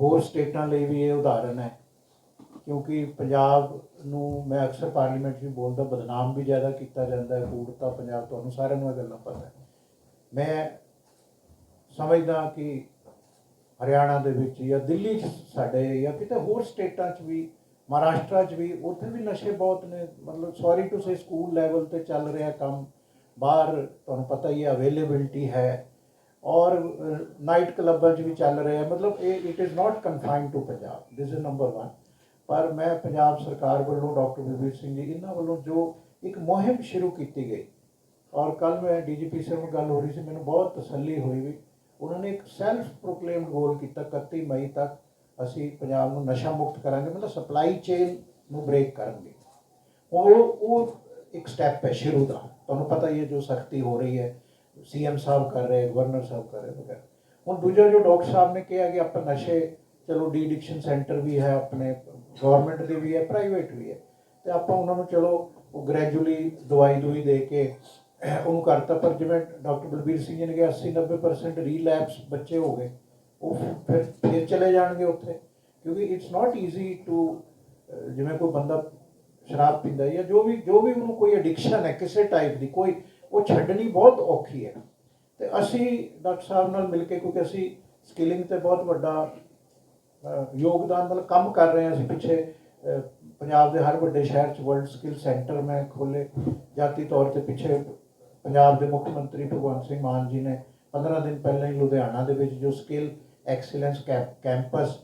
ਹੋਰ ਸਟੇਟਾਂ ਲਈ ਵੀ ਇਹ ਉਦਾਹਰਨ ਹੈ, ਕਿਉਂਕਿ ਪੰਜਾਬ ਨੂੰ ਮੈਂ ਅਕਸਰ ਪਾਰਲੀਮੈਂਟ 'ਚ ਵੀ ਬੋਲਦਾ, ਬਦਨਾਮ ਵੀ ਜ਼ਿਆਦਾ ਕੀਤਾ ਜਾਂਦਾ ਹੈ ਕੂੜਤਾ ਪੰਜਾਬ ਤੁਹਾਨੂੰ ਸਾਰਿਆਂ ਨੂੰ ਇਹ ਗੱਲਾਂ ਪਤਾ ਹੈ। ਮੈਂ ਸਮਝਦਾ ਕਿ ਹਰਿਆਣਾ ਦੇ ਵਿੱਚ ਜਾਂ ਦਿੱਲੀ 'ਚ ਸਾਡੇ ਜਾਂ ਕਿਤੇ ਹੋਰ ਸਟੇਟਾਂ 'ਚ ਵੀ ਮਹਾਰਾਸ਼ਟਰ 'ਚ ਵੀ, ਉੱਥੇ ਵੀ ਨਸ਼ੇ ਬਹੁਤ ਨੇ, ਮਤਲਬ sorry to say school level ਤੇ ਚੱਲ ਰਿਹਾ ਕੰਮ। ਬਾਹਰ ਤੁਹਾਨੂੰ ਪਤਾ ਹੀ ਹੈ ਅਵੇਲੇਬਿਲਟੀ ਹੈ। ਔਰ ਨਾਈਟ ਕਲੱਬਾਂ 'ਚ ਵੀ ਚੱਲ ਰਿਹਾ ਮਤਲਬ ਇਹ it is not confined to Punjab. This is number 1 ਪਰ ਮੈਂ ਪੰਜਾਬ ਸਰਕਾਰ ਵੱਲੋਂ ਡਾਕਟਰ ਬਲਬੀਰ ਸਿੰਘ ਜੀ, ਇਹਨਾਂ ਵੱਲੋਂ ਜੋ ਇੱਕ ਮੁਹਿੰਮ ਸ਼ੁਰੂ ਕੀਤੀ ਗਈ। ਔਰ ਕੱਲ ਮੈਂ ਡੀਜੀਪੀ ਸਾਹਿਬ ਨਾਲ ਗੱਲ ਹੋ ਰਹੀ ਸੀ, ਮੈਨੂੰ ਬਹੁਤ ਤਸੱਲੀ ਹੋਈ ਵੀ। ਉਹਨਾਂ ਨੇ ਇੱਕ ਸੈਲਫ ਪ੍ਰੋਕਲੇਮਡ ਗੋਲ ਕੀਤਾ 31 ਮਈ ਤੱਕ। ਅਸੀਂ ਪੰਜਾਬ ਨੂੰ ਨਸ਼ਾ ਮੁਕਤ ਕਰਾਂਗੇ, ਮਤਲਬ ਸਪਲਾਈ ਚੇਨ ਨੂੰ ਬ੍ਰੇਕ ਕਰਾਂਗੇ ਉਹ ਉਹ ਇੱਕ ਸਟੈਪ ਹੈ ਸ਼ੁਰੂ ਦਾ। ਤੁਹਾਨੂੰ ਪਤਾ ਹੀ ਹੈ ਜੋ ਸਖਤੀ ਹੋ ਰਹੀ ਹੈ। ਸੀਐਮ ਸਾਹਿਬ ਕਰ ਰਹੇ ਗਵਰਨਰ ਸਾਹਿਬ ਕਰ ਰਹੇ, ਵਗੈਰਾ। ਹੁਣ ਦੂਜਾ ਜੋ ਡਾਕਟਰ ਸਾਹਿਬ ਨੇ ਕਿਹਾ ਕਿ ਆਪਾਂ ਨਸ਼ੇ, ਚਲੋ ਡੀ ਐਡਿਕਸ਼ਨ ਸੈਂਟਰ ਵੀ ਹੈ, ਆਪਣੇ ਗਵਰਨਮੈਂਟ ਦੇ ਵੀ ਹੈ ਪ੍ਰਾਈਵੇਟ ਵੀ ਹੈ। ਤੇ ਆਪਾਂ ਉਹਨਾਂ ਨੂੰ ਚਲੋ ਉਹ ਗ੍ਰੈਜੂਅਲੀ ਦਵਾਈ ਦੂਈ ਦੇ ਕੇ ਉਹਨੂੰ ਕਰਤਾ, ਪਰ ਜਿਵੇਂ ਡਾਕਟਰ ਬਲਬੀਰ ਸਿੰਘ ਜੀ ਨੇ ਕਿਹਾ 80 90% ਰੀਲੈਪਸ ਬੱਚੇ ਹੋ ਗਏ। ਉਹ ਫਿਰ ਫਿਰ ਚਲੇ ਜਾਣਗੇ ਉੱਥੇ। ਕਿਉਂਕਿ ਇਟਸ ਨਾਟ ਈਜ਼ੀ ਟੂ ਜਿਵੇਂ ਕੋਈ ਬੰਦਾ ਸ਼ਰਾਬ ਪੀਂਦਾ ਜਾਂ ਜੋ ਵੀ ਜੋ ਵੀ ਉਹਨੂੰ ਕੋਈ ਐਡਿਕਸ਼ਨ ਹੈ ਕਿਸੇ ਟਾਈਪ ਦੀ, ਕੋਈ, ਉਹ ਛੱਡਣੀ ਬਹੁਤ ਔਖੀ ਹੈ। ਤੇ ਅਸੀਂ ਡਾਕਟਰ ਸਾਹਿਬ ਨਾਲ ਮਿਲ ਕੇ, ਕਿਉਂਕਿ ਅਸੀਂ ਸਕਿਲਿੰਗ ਤੇ ਬਹੁਤ ਵੱਡਾ ਯੋਗਦਾਨ ਮਤਲਬ ਕੰਮ ਕਰ ਰਹੇ ਹਾਂ ਅਸੀਂ ਪਿੱਛੇ ਪੰਜਾਬ ਦੇ ਹਰ ਵੱਡੇ ਸ਼ਹਿਰ 'ਚ ਵਰਲਡ ਸਕਿੱਲ ਸੈਂਟਰ ਮੈਂ ਖੋਲੇ ਜਾਤੀ ਤੌਰ ਤੇ ਪਿੱਛੇ ਪੰਜਾਬ ਦੇ ਮੁੱਖ ਮੰਤਰੀ ਭਗਵੰਤ ਸਿੰਘ ਮਾਨ ਜੀ ਨੇ 15 ਦਿਨ ਪਹਿਲਾਂ ਹੀ ਲੁਧਿਆਣਾ ਦੇ ਵਿੱਚ ਜੋ ਸਕਿੱਲ ਐਕਸੀਲੈਂਸ ਕੈਂਪਸ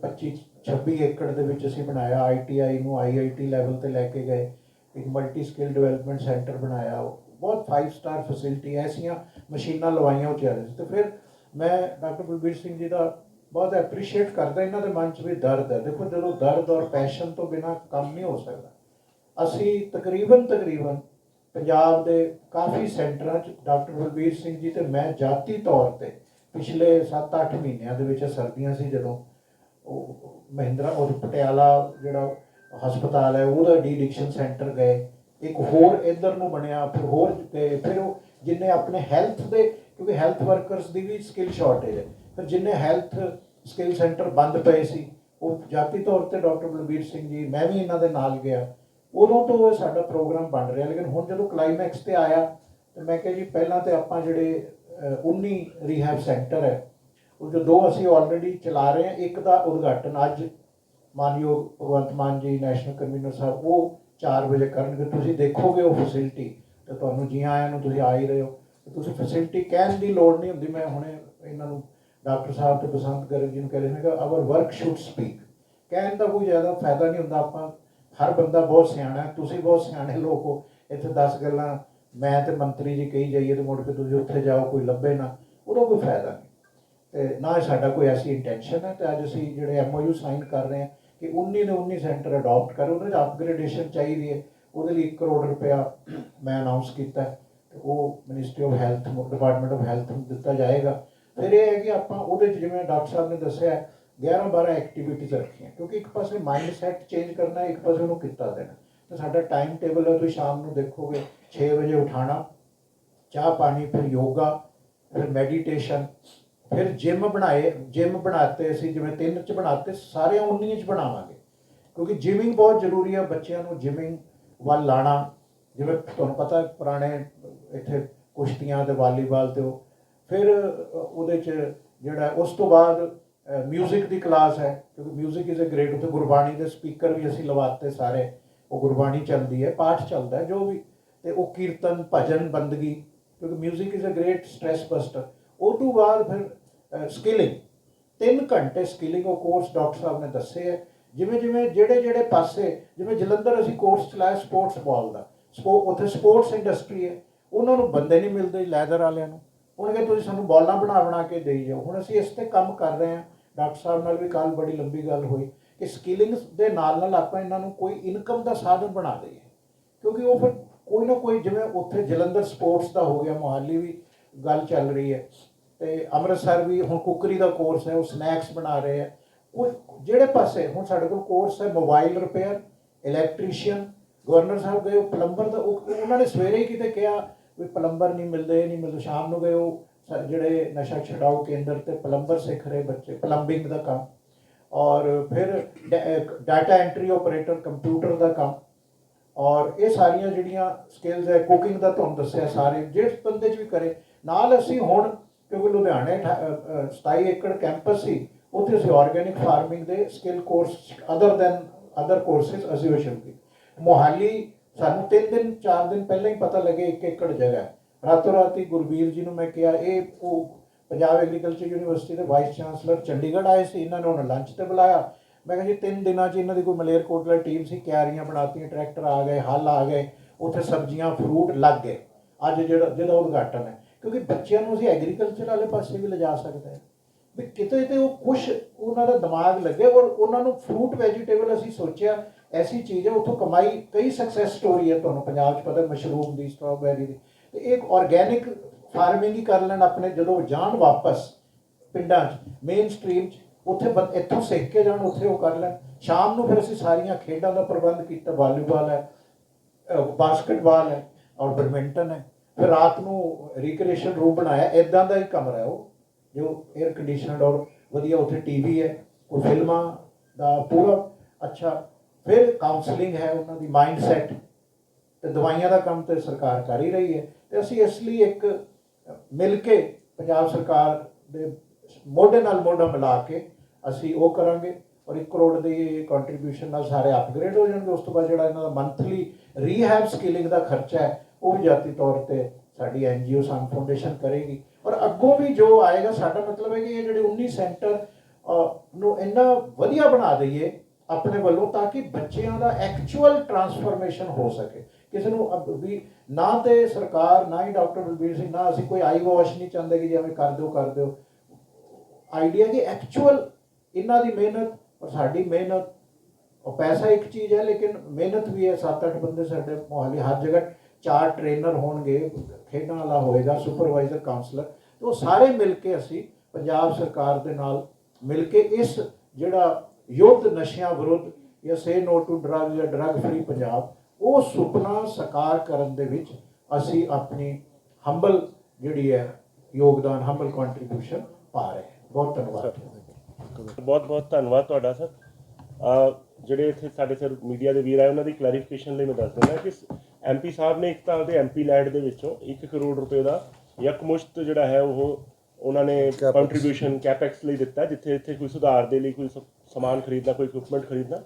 25 26 ਏਕੜ ਦੇ ਵਿੱਚ ਅਸੀਂ ਬਣਾਇਆ ਆਈਟੀਆਈ ਨੂੰ ਆਈਆਈਟੀ ਲੈਵਲ ਤੇ ਲੈ ਕੇ ਗਏ, ਇੱਕ ਮਲਟੀ ਸਕਿੱਲ ਡਿਵੈਲਪਮੈਂਟ ਸੈਂਟਰ ਬਣਾਇਆ ਬਹੁਤ 5 ਸਟਾਰ ਫੈਸਿਲਿਟੀ ਐਸੀਆਂ ਮਸ਼ੀਨਾਂ ਲਵਾਈਆਂ ਉਹ ਚੱਲ ਸੀ ਤੇ ਫਿਰ ਮੈਂ ਡਾਕਟਰ ਬਲਬੀਰ ਸਿੰਘ ਜੀ ਦਾ ਬਹੁਤ ਐਪਰੀਸ਼ੀਏਟ ਕਰਦਾ, ਇਹਨਾਂ ਦੇ ਮਨ 'ਚ ਵੀ ਦਰਦ ਹੈ। ਦੇਖੋ, ਜਦੋਂ ਦਰਦ ਔਰ ਪੈਸ਼ਨ ਤੋਂ ਬਿਨਾ ਕੰਮ ਨਹੀਂ ਹੋ ਸਕਦਾ। ਅਸੀਂ ਤਕਰੀਬਨ ਤਕਰੀਬਨ ਪੰਜਾਬ ਦੇ ਕਾਫੀ ਸੈਂਟਰਾਂ 'ਚ ਡਾਕਟਰ ਬਲਬੀਰ ਸਿੰਘ ਜੀ ਤੇ ਮੈਂ ਜਾਤੀ ਤੌਰ ਤੇ ਪਿਛਲੇ 7-8 ਮਹੀਨਿਆਂ ਦੇ ਵਿੱਚ ਸਰਦੀਆਂ ਸੀ ਜਦੋਂ ਉਹ ਮਹਿੰਦਰਾ ਉਹ ਪਟਿਆਲਾ ਜਿਹੜਾ ਹਸਪਤਾਲ ਹੈ, ਉਹਦਾ ਡੀ ਐਡਿਕਸ਼ਨ ਸੈਂਟਰ ਗਏ। ਇੱਕ ਹੋਰ ਇਧਰ ਨੂੰ ਬਣਿਆ, ਫਿਰ ਹੋਰ ਤੇ ਫਿਰ ਉਹ ਜਿੰਨੇ ਆਪਣੇ ਹੈਲਥ ਦੇ, ਕਿਉਂਕਿ ਹੈਲਥ ਵਰਕਰਸ ਦੀ ਵੀ ਸਕਿੱਲ ਸ਼ਾਰਟੇਜ ਹੈ, ਫਿਰ ਜਿੰਨੇ ਹੈਲਥ ਸਕਿੱਲ ਸੈਂਟਰ ਬੰਦ ਪਏ ਸੀ, ਉਹ ਜਾਤੀ ਤੌਰ ਤੇ ਡਾਕਟਰ ਬਲਬੀਰ ਸਿੰਘ ਜੀ, ਮੈਂ ਵੀ ਇਹਨਾਂ ਦੇ ਨਾਲ ਗਿਆ। ਉਦੋਂ ਤੋਂ ਇਹ ਸਾਡਾ ਪ੍ਰੋਗਰਾਮ ਬਣ ਰਿਹਾ, ਲੇਕਿਨ ਹੁਣ ਜਦੋਂ ਕਲਾਈਮੈਕਸ ਤੇ ਆਇਆ, ਤੇ ਮੈਂ ਕਿਹਾ ਜੀ, ਪਹਿਲਾਂ ਤੇ ਆਪਾਂ ਜਿਹੜੇ 19 ਰੀਹੈਬ ਸੈਂਟਰ ਹੈ। ਉਹ ਜੋ ਦੋ ਅਸੀਂ ਆਲਰੇਡੀ ਚਲਾ ਰਹੇ ਹਾਂ, ਇੱਕ ਦਾ ਉਦਘਾਟਨ ਅੱਜ ਮਾਨਯੋਗ ਭਗਵੰਤ ਮਾਨ ਜੀ ਨੈਸ਼ਨਲ ਕਨਵੀਨਰ ਸਾਹਿਬ, ਉਹ 4 ਵਜੇ ਕਰਨਗੇ। ਤੁਸੀਂ ਦੇਖੋਗੇ ਉਹ ਫੈਸਿਲਿਟੀ ਤੇ ਤੁਹਾਨੂੰ ਜੀ ਆਇਆਂ ਨੂੰ ਤੁਸੀਂ ਆ ਹੀ ਰਹੇ ਹੋ। ਤੁਸੀਂ ਫੈਸਿਲਿਟੀ ਕਹਿਣ ਦੀ ਲੋੜ ਨਹੀਂ ਹੁੰਦੀ। ਮੈਂ ਹੁਣੇ ਇਹਨਾਂ ਨੂੰ ਡਾਕਟਰ ਸਾਹਿਬ ਤੇ ਬਸੰਤ ਗਰਗ ਜੀ ਨੂੰ ਕਹਿ ਨੇ ਕਿ ਆਵਰ ਵਰਕ ਸ਼ੁੱਡ ਸਪੀਕ ਕਹਿਣ ਦਾ ਕੋਈ ਜ਼ਿਆਦਾ ਫਾਇਦਾ ਨਹੀਂ ਹੁੰਦਾ। ਆਪਾਂ ਹਰ ਬੰਦਾ ਬਹੁਤ ਸਿਆਣਾ ਤੁਸੀਂ ਬਹੁਤ ਸਿਆਣੇ ਲੋਕ ਹੋ। ਇੱਥੇ 10 ਗੱਲਾਂ ਮੈਂ ਤੇ ਮੰਤਰੀ ਜੀ ਕਹੀ ਜਾਈਏ ਤੇ ਮੁੜ ਕੇ ਤੁਸੀਂ ਉੱਥੇ ਜਾਓ, ਕੋਈ ਲੱਭੇ ਨਾ, ਉਹਦਾ ਕੋਈ ਫਾਇਦਾ ਨਹੀਂ। ਤੇ ਨਾ ਹੀ ਸਾਡਾ ਕੋਈ ਐਸੀ ਇੰਟੈਂਸ਼ਨ ਹੈ ਤੇ ਅੱਜ ਅਸੀਂ ਜਿਹੜੇ ਐਮਓਯੂ ਸਾਈਨ ਕਰ ਰਹੇ ਹਾਂ ਕਿ 19 ਦੇ 19 ਸੈਂਟਰ ਅਡਾਪਟ ਕਰੋ ਉਹਨਾਂ ਵਿੱਚ ਅਪਗ੍ਰੇਡੇਸ਼ਨ ਚਾਹੀਦੀ ਹੈ। ਉਹਦੇ ਲਈ 1 ਕਰੋੜ ਰੁਪਇਆ ਮੈਂ ਅਨਾਉਂਸ ਕੀਤਾ ਹੈ ਤੇ ਉਹ ministry of health department of health ਨੂੰ ਦਿੱਤਾ ਜਾਏਗਾ। ਫਿਰ ਇਹ ਹੈ ਕਿ ਆਪਾਂ ਉਹਦੇ 'ਚ ਜਿਵੇਂ ਡਾਕਟਰ ਸਾਹਿਬ ਨੇ ਦੱਸਿਆ 11 12 ਐਕਟੀਵਿਟੀਜ਼ ਰੱਖੀਆਂ, ਕਿਉਂਕਿ ਇੱਕ ਪਾਸੇ ਮਾਈਂਡ ਸੈਟ ਚੇਂਜ ਕਰਨਾ ਇੱਕ ਪਾਸੇ ਉਹਨੂੰ ਕੀਤਾ ਦੇਣਾ। ਤੇ ਸਾਡਾ ਟਾਈਮ ਟੇਬਲ ਹੈ, ਤੁਸੀਂ ਸ਼ਾਮ ਨੂੰ ਦੇਖੋਗੇ 6 ਵਜੇ ਉਠਾਣਾ ਚਾਹ ਪਾਣੀ, ਫਿਰ ਯੋਗਾ, ਫਿਰ ਮੈਡੀਟੇਸ਼ਨ ਫਿਰ ਜਿਮ ਬਣਾਏ ਜਿਮ ਬਣਾਤੇ ਅਸੀਂ, ਜਿਵੇਂ ਤਿੰਨ ਚ ਬਣਾਤੇ, ਸਾਰੇ 19 ਚ ਬਣਾਵਾਂਗੇ। ਕਿਉਂਕਿ ਜਿਮਿੰਗ ਬਹੁਤ ਜ਼ਰੂਰੀ ਹੈ ਬੱਚਿਆਂ ਨੂੰ ਜਿਮਿੰਗ ਵੱਲ ਲਾਣਾ। ਜਿਵੇਂ ਤੁਹਾਨੂੰ ਪਤਾ ਪੁਰਾਣੇ ਇੱਥੇ ਕੁਸ਼ਤੀਆਂ ਤੇ ਵਾਲੀਬਾਲ ਤੇ ਉਹ, ਫਿਰ ਉਹਦੇ ਚ ਜਿਹੜਾ, ਉਸ ਤੋਂ ਬਾਅਦ ਮਿਊਜ਼ਿਕ ਦੀ ਕਲਾਸ ਹੈ, ਕਿਉਂਕਿ ਮਿਊਜ਼ਿਕ ਇਜ਼ ਅ ਗ੍ਰੇਟ ਉੱਥੇ ਗੁਰਬਾਣੀ ਦੇ ਸਪੀਕਰ ਵੀ ਅਸੀਂ ਲਵਾਤੇ ਸਾਰੇ, ਉਹ ਗੁਰਬਾਣੀ ਚੱਲਦੀ ਹੈ, ਪਾਠ ਚੱਲਦਾ ਜੋ ਵੀ ਤੇ ਉਹ ਕੀਰਤਨ, ਭਜਨ, ਬੰਦਗੀ, ਕਿਉਂਕਿ music is a great stress buster ਉਹ ਤੋਂ ਬਾਅਦ ਫਿਰ ਸਕਿਲਿੰਗ 3 ਘੰਟੇ ਸਕਿਲਿੰਗ ਉਹ ਕੋਰਸ ਡਾਕਟਰ ਸਾਹਿਬ ਨੇ ਦੱਸੇ ਹੈ। ਜਿਵੇਂ ਜਿਵੇਂ, ਜਿਹੜੇ ਜਿਹੜੇ ਪਾਸੇ, ਜਿਵੇਂ ਜਲੰਧਰ ਅਸੀਂ ਕੋਰਸ ਚਲਾਇਆ ਸਪੋਰਟਸ ਬਾਲ ਦਾ। ਸਪੋ ਉੱਥੇ ਸਪੋਰਟਸ ਇੰਡਸਟਰੀ ਹੈ। ਉਹਨਾਂ ਨੂੰ ਬੰਦੇ ਨਹੀਂ ਮਿਲਦੇ ਲੈਦਰ ਵਾਲਿਆਂ ਨੂੰ। ਹੁਣ ਕਹਿੰਦੇ ਤੁਸੀਂ ਸਾਨੂੰ ਬਾਲਾਂ ਬਣਾ ਬਣਾ ਕੇ ਦੇਈ ਜਾਓ। ਹੁਣ ਅਸੀਂ ਇਸ ਤੇ ਕੰਮ ਕਰ ਰਹੇ ਹਾਂ। ਡਾਕਟਰ ਸਾਹਿਬ ਨਾਲ ਵੀ ਕੱਲ ਬੜੀ ਲੰਬੀ ਗੱਲ ਹੋਈ ਕਿ ਸਕਿਲਿੰਗ ਦੇ ਨਾਲ ਨਾਲ ਆਪਾਂ ਇਹਨਾਂ ਨੂੰ ਕੋਈ ਇਨਕਮ ਦਾ ਸਾਧਨ ਬਣਾ ਦਈਏ। ਕਿਉਂਕਿ ਉਹ ਫਿਰ ਕੋਈ ਨਾ ਕੋਈ ਜਿਵੇਂ ਉੱਥੇ ਜਲੰਧਰ ਸਪੋਰਟਸ ਦਾ ਹੋ ਗਿਆ, ਮੋਹਾਲੀ ਵੀ ਗੱਲ ਚੱਲ ਰਹੀ ਹੈ ਤੇ ਅੰਮ੍ਰਿਤਸਰ ਵੀ ਹੁਣ ਕੁਕਰੀ ਦਾ ਕੋਰਸ ਹੈ, ਉਹ ਸਨੈਕਸ ਬਣਾ ਰਹੇ ਆ ਕੋਈ ਜਿਹੜੇ ਪਾਸੇ ਹੁਣ ਸਾਡੇ ਕੋਲ ਕੋਰਸ ਹੈ ਮੋਬਾਈਲ ਰਿਪੇਅਰ ਇਲੈਕਟ੍ਰੀਸ਼ੀਅਨ ਗਵਰਨਰ ਸਾਹਿਬ ਗਏ, ਉਹ ਪਲੰਬਰ ਦਾ, ਉਹ ਉਹਨਾਂ ਨੇ ਸਵੇਰੇ ਹੀ ਕਿਤੇ ਕਿਹਾ ਵੀ ਪਲੰਬਰ ਨਹੀਂ ਮਿਲਦੇ ਨਹੀਂ ਮਿਲਦੇ, ਸ਼ਾਮ ਨੂੰ ਗਏ ਉਹ ਜਿਹੜੇ ਨਸ਼ਾ ਛਡਾਓ ਕੇਂਦਰ ਤੇ ਪਲੰਬਰ ਸਿੱਖ ਰਹੇ ਬੱਚੇ ਪਲੰਬਿੰਗ ਦਾ ਕੰਮ। ਔਰ ਫਿਰ ਡਾਟਾ ਐਂਟਰੀ ਆਪਰੇਟਰ ਕੰਪਿਊਟਰ ਦਾ ਕੰਮ। ਔਰ ਇਹ ਸਾਰੀਆਂ ਜਿਹੜੀਆਂ ਸਕਿੱਲਸ ਹੈ ਕੁਕਿੰਗ ਦਾ ਤੁਹਾਨੂੰ ਦੱਸਿਆ ਸਾਰੇ ਜਿਹੜੇ ਬੰਦੇ 'ਚ ਵੀ ਕਰੇ ਨਾਲ ਅਸੀਂ ਹੁਣ ਕਿਉਂਕਿ ਲੁਧਿਆਣੇ ਅਠਾ- ਅ, 27 ਏਕੜ ਕੈਂਪਸ ਸੀ ਉੱਥੇ ਅਸੀਂ ਆਰਗੇਨਿਕ ਫਾਰਮਿੰਗ ਦੇ skill course other than other courses ਅਸੀਂ ਉਹ ਸ਼ੁਰੂ ਕੀਤੇ ਮੋਹਾਲੀ ਸਾਨੂੰ 3 ਦਿਨ 4 ਦਿਨ ਪਹਿਲਾਂ ਹੀ ਪਤਾ ਲੱਗੇ ਇੱਕ ਏਕੜ ਜਗ੍ਹਾ ਰਾਤੋਂ ਰਾਤੀ ਗੁਰਬੀਰ ਜੀ ਨੂੰ ਮੈਂ ਕਿਹਾ ਇਹ ਉਹ ਪੰਜਾਬ ਐਗਰੀਕਲਚਰ ਯੂਨੀਵਰਸਿਟੀ ਦੇ ਵਾਈਸ ਚਾਂਸਲਰ ਚੰਡੀਗੜ੍ਹ ਆਏ ਸੀ ਇਹਨਾਂ ਨੇ ਉਹਨਾਂ ਲੰਚ ਤੇ ਬੁਲਾਇਆ। ਮੈਂ ਕਿਹਾ ਜੀ, ਤਿੰਨ ਦਿਨਾਂ 'ਚ ਇਹਨਾਂ ਦੀ ਕੋਈ ਮਲੇਰਕੋਟਲਾ ਟੀਮ ਸੀ, ਕਿਆਰੀਆਂ ਬਣਾਤੀਆਂ, ਟਰੈਕਟਰ ਆ ਗਏ, ਹੱਲ ਆ ਗਏ, ਉੱਥੇ ਸਬਜ਼ੀਆਂ ਫਰੂਟ ਲੱਗ ਗਏ। ਅੱਜ ਜਿਹੜਾ ਜਿਹਦਾ ਉਦਘਾਟਨ ਹੈ। ਕਿਉਂਕਿ ਬੱਚਿਆਂ ਨੂੰ ਅਸੀਂ ਐਗਰੀਕਲਚਰ ਵਾਲੇ ਪਾਸੇ ਵੀ ਲਿਜਾ ਸਕਦੇ ਹਾਂ। ਵੀ ਕਿਤੇ ਤੇ ਉਹ ਕੁਛ ਉਹਨਾਂ ਦਾ ਦਿਮਾਗ ਲੱਗੇ ਔਰ ਉਹਨਾਂ ਨੂੰ ਫਰੂਟ ਵੈਜੀਟੇਬਲ ਅਸੀਂ ਸੋਚਿਆ, ਐਸੀ ਚੀਜ਼ ਹੈ, ਉੱਥੋਂ ਕਮਾਈ, ਕਈ ਸਕਸੈਸ ਸਟੋਰੀ ਹੈ ਤੁਹਾਨੂੰ ਪੰਜਾਬ 'ਚ ਪਤਾ, ਮਸ਼ਰੂਮ ਦੀ ਸਟ੍ਰਾਬੈਰੀ ਦੀ। ਤੇ ਇੱਕ ਆਰਗੈਨਿਕ ਫਾਰਮਿੰਗ ਹੀ ਕਰ ਲੈਣ ਆਪਣੇ, ਜਦੋਂ ਉਹ ਜਾਣ ਵਾਪਸ ਪਿੰਡਾਂ 'ਚ ਮੇਨ ਸਟਰੀਮ 'ਚ। ਉੱਥੇ ਬ- ਇੱਥੋਂ ਸਿੱਖ ਕੇ ਜਾਣ, ਉੱਥੇ ਉਹ ਕਰ ਲੈਣ। ਸ਼ਾਮ ਨੂੰ ਫਿਰ ਅਸੀਂ ਸਾਰੀਆਂ ਖੇਡਾਂ ਦਾ ਪ੍ਰਬੰਧ ਕੀਤਾ। ਵਾਲੀਬਾਲ ਹੈ ਬਾਸਕਟਬਾਲ ਹੈ ਔਰ ਬੈਡਮਿੰਟਨ ਹੈ। ਫਿਰ ਰਾਤ ਨੂੰ ਰੀਕ੍ਰੀਏਸ਼ਨ ਰੂਮ ਬਣਾਇਆ। ਇਦਾਂ ਦਾ ਹੀ ਕਮਰਾ ਹੈ ਉਹ। ਜੋ 에ਅਰ ਕੰਡੀਸ਼ਨਡ ਔਰ ਵਧੀਆ ਉੱਥੇ ਟੀਵੀ ਹੈ, ਕੋਈ ਫਿਲਮਾਂ ਦਾ ਪੂਰਾ ਅੱਛਾ। ਫਿਰ ਕਾਉਂਸਲਿੰਗ ਹੈ ਉਹਨਾਂ ਦੀ ਮਾਈਂਡ ਸੈਟ ਤੇ ਦਵਾਈਆਂ ਦਾ ਕੰਮ ਤੇ ਸਰਕਾਰ ਕਰ ਹੀ ਰਹੀ ਹੈ। ਤੇ ਅਸੀਂ ਇਸ ਲਈ ਇੱਕ ਮਿਲ ਕੇ ਪੰਜਾਬ ਸਰਕਾਰ ਦੇ ਮੋਢੇ ਨਾਲ ਮੋਢਾ ਮਿਲਾ ਕੇ ਅਸੀਂ ਉਹ ਕਰਾਂਗੇ ਔਰ 1 ਕਰੋੜ ਦੀ ਕੰਟਰੀਬਿਊਸ਼ਨ ਨਾਲ ਸਾਰੇ ਅਪਗ੍ਰੇਡ ਹੋ ਜਾਣਗੇ। ਉਸ ਤੋਂ ਬਾਅਦ ਜਿਹੜਾ ਇਹਨਾਂ ਦਾ ਮੰਥਲੀ ਰੀਹੈਬ ਸਕਿਲਿੰਗ ਦਾ ਖਰਚਾ ਹੈ, ਉਹ ਵੀ ਜਾਤੀ ਤੌਰ ਤੇ ਸਾਡੀ ਐਨਜੀਓ ਸਨ ਫਾਊਂਡੇਸ਼ਨ ਕਰੇਗੀ। ਔਰ ਅੱਗੋਂ ਵੀ ਜੋ ਆਏਗਾ, ਸਾਡਾ ਮਤਲਬ ਹੈ ਕਿ ਇਹ ਜਿਹੜੇ 19 ਸੈਂਟਰ ਨੂੰ ਇੰਨਾ ਵਧੀਆ ਬਣਾ ਦਈਏ ਆਪਣੇ ਵੱਲੋਂ, ਤਾਂ ਕਿ ਬੱਚਿਆਂ ਦਾ ਐਕਚੁਅਲ ਟਰਾਂਸਫਰਮੇਸ਼ਨ ਹੋ ਸਕੇ। ਕਿਸੇ ਨੂੰ ਅਬ ਵੀ ਨਾ ਤੇ ਸਰਕਾਰ, ਨਾ ਹੀ ਡਾਕਟਰ ਬਲਬੀਰ ਸਿੰਘ, ਨਾ ਅਸੀਂ ਕੋਈ ਆਈ ਵਾਸ਼ ਨਹੀਂ ਚਾਹੁੰਦੇ ਕਿ ਜਿਵੇਂ ਕਰ ਦਿਓ ਕਰ ਦਿਓ। ਆਈਡੀਆ ਕਿ ਐਕਚੁਅਲ ਇਹਨਾਂ ਦੀ ਮਿਹਨਤ ਔਰ ਸਾਡੀ ਮਿਹਨਤ, ਉਹ ਪੈਸਾ ਇੱਕ ਚੀਜ਼ ਹੈ, ਲੇਕਿਨ ਮਿਹਨਤ ਵੀ ਹੈ। 7-8 ਬੰਦੇ ਸਾਡੇ ਮੋਹਾਲੀ, ਹਰ ਜਗ੍ਹਾ ਚਾਰ ਟ੍ਰੇਨਰ ਹੋਣਗੇ ਖੇਡਾਂ ਵਾਲਾ ਹੋਏਗਾ ਸੁਪਰਵਾਈਜ਼ਰ ਕਾਉਂਸਲਰ ਉਹ ਸਾਰੇ ਮਿਲ ਕੇ ਅਸੀਂ ਪੰਜਾਬ ਸਰਕਾਰ ਦੇ ਨਾਲ ਮਿਲ ਕੇ ਇਸ ਜਿਹੜਾ ਯੁੱਧ ਨਸ਼ਿਆਂ ਵਿਰੁੱਧ ਜਾਂ ਸੇ ਨੋ ਟੂ ਡਰੱਗ ਜਾਂ ਡਰੱਗ ਫ੍ਰੀ ਪੰਜਾਬ, ਉਹ ਸੁਪਨਾ ਸਾਕਾਰ ਕਰਨ ਦੇ ਵਿੱਚ ਅਸੀਂ ਆਪਣੀ ਹੰਬਲ ਜਿਹੜੀ ਹੈ ਯੋਗਦਾਨ ਹੰਬਲ ਕੰਟਰੀਬਿਊਸ਼ਨ ਪਾ ਰਹੇ ਬਹੁਤ ਧੰਨਵਾਦ। ਬਹੁਤ ਬਹੁਤ ਧੰਨਵਾਦ ਤੁਹਾਡਾ ਸਰ। ਜਿਹੜੇ ਇੱਥੇ ਸਾਡੇ ਸਰ ਮੀਡੀਆ ਦੇ ਵੀਰ ਆਏ ਉਹਨਾਂ ਦੀ ਕਲੈਰੀਫਿਕੇਸ਼ਨ ਲਈ ਮੈਂ ਦੱਸ ਦਿੰਦਾ ਕਿ ਐਮਪੀ ਸਾਹਿਬ ਨੇ ਇੱਕ ਤਾਂ ਉਹਦੇ ਐਮਪੀ ਲੈਡ ਦੇ ਵਿੱਚੋਂ 1 ਕਰੋੜ ਰੁਪਏ ਦਾ ਯਕਮੁਸ਼ਤ ਜਿਹੜਾ ਹੈ ਉਹ ਉਹਨਾਂ ਨੇ। ਕੰਟਰੀਬਿਊਸ਼ਨ ਕੈਪੈਕਸ ਲਈ ਦਿੱਤਾ ਜਿੱਥੇ ਇੱਥੇ ਕੋਈ ਸੁਧਾਰ ਦੇ ਲਈ ਕੋਈ ਸ- ਸਮਾਨ ਖਰੀਦਣਾ ਕੋਈ ਇਕਵਿਪਮੈਂਟ ਖਰੀਦਣਾ।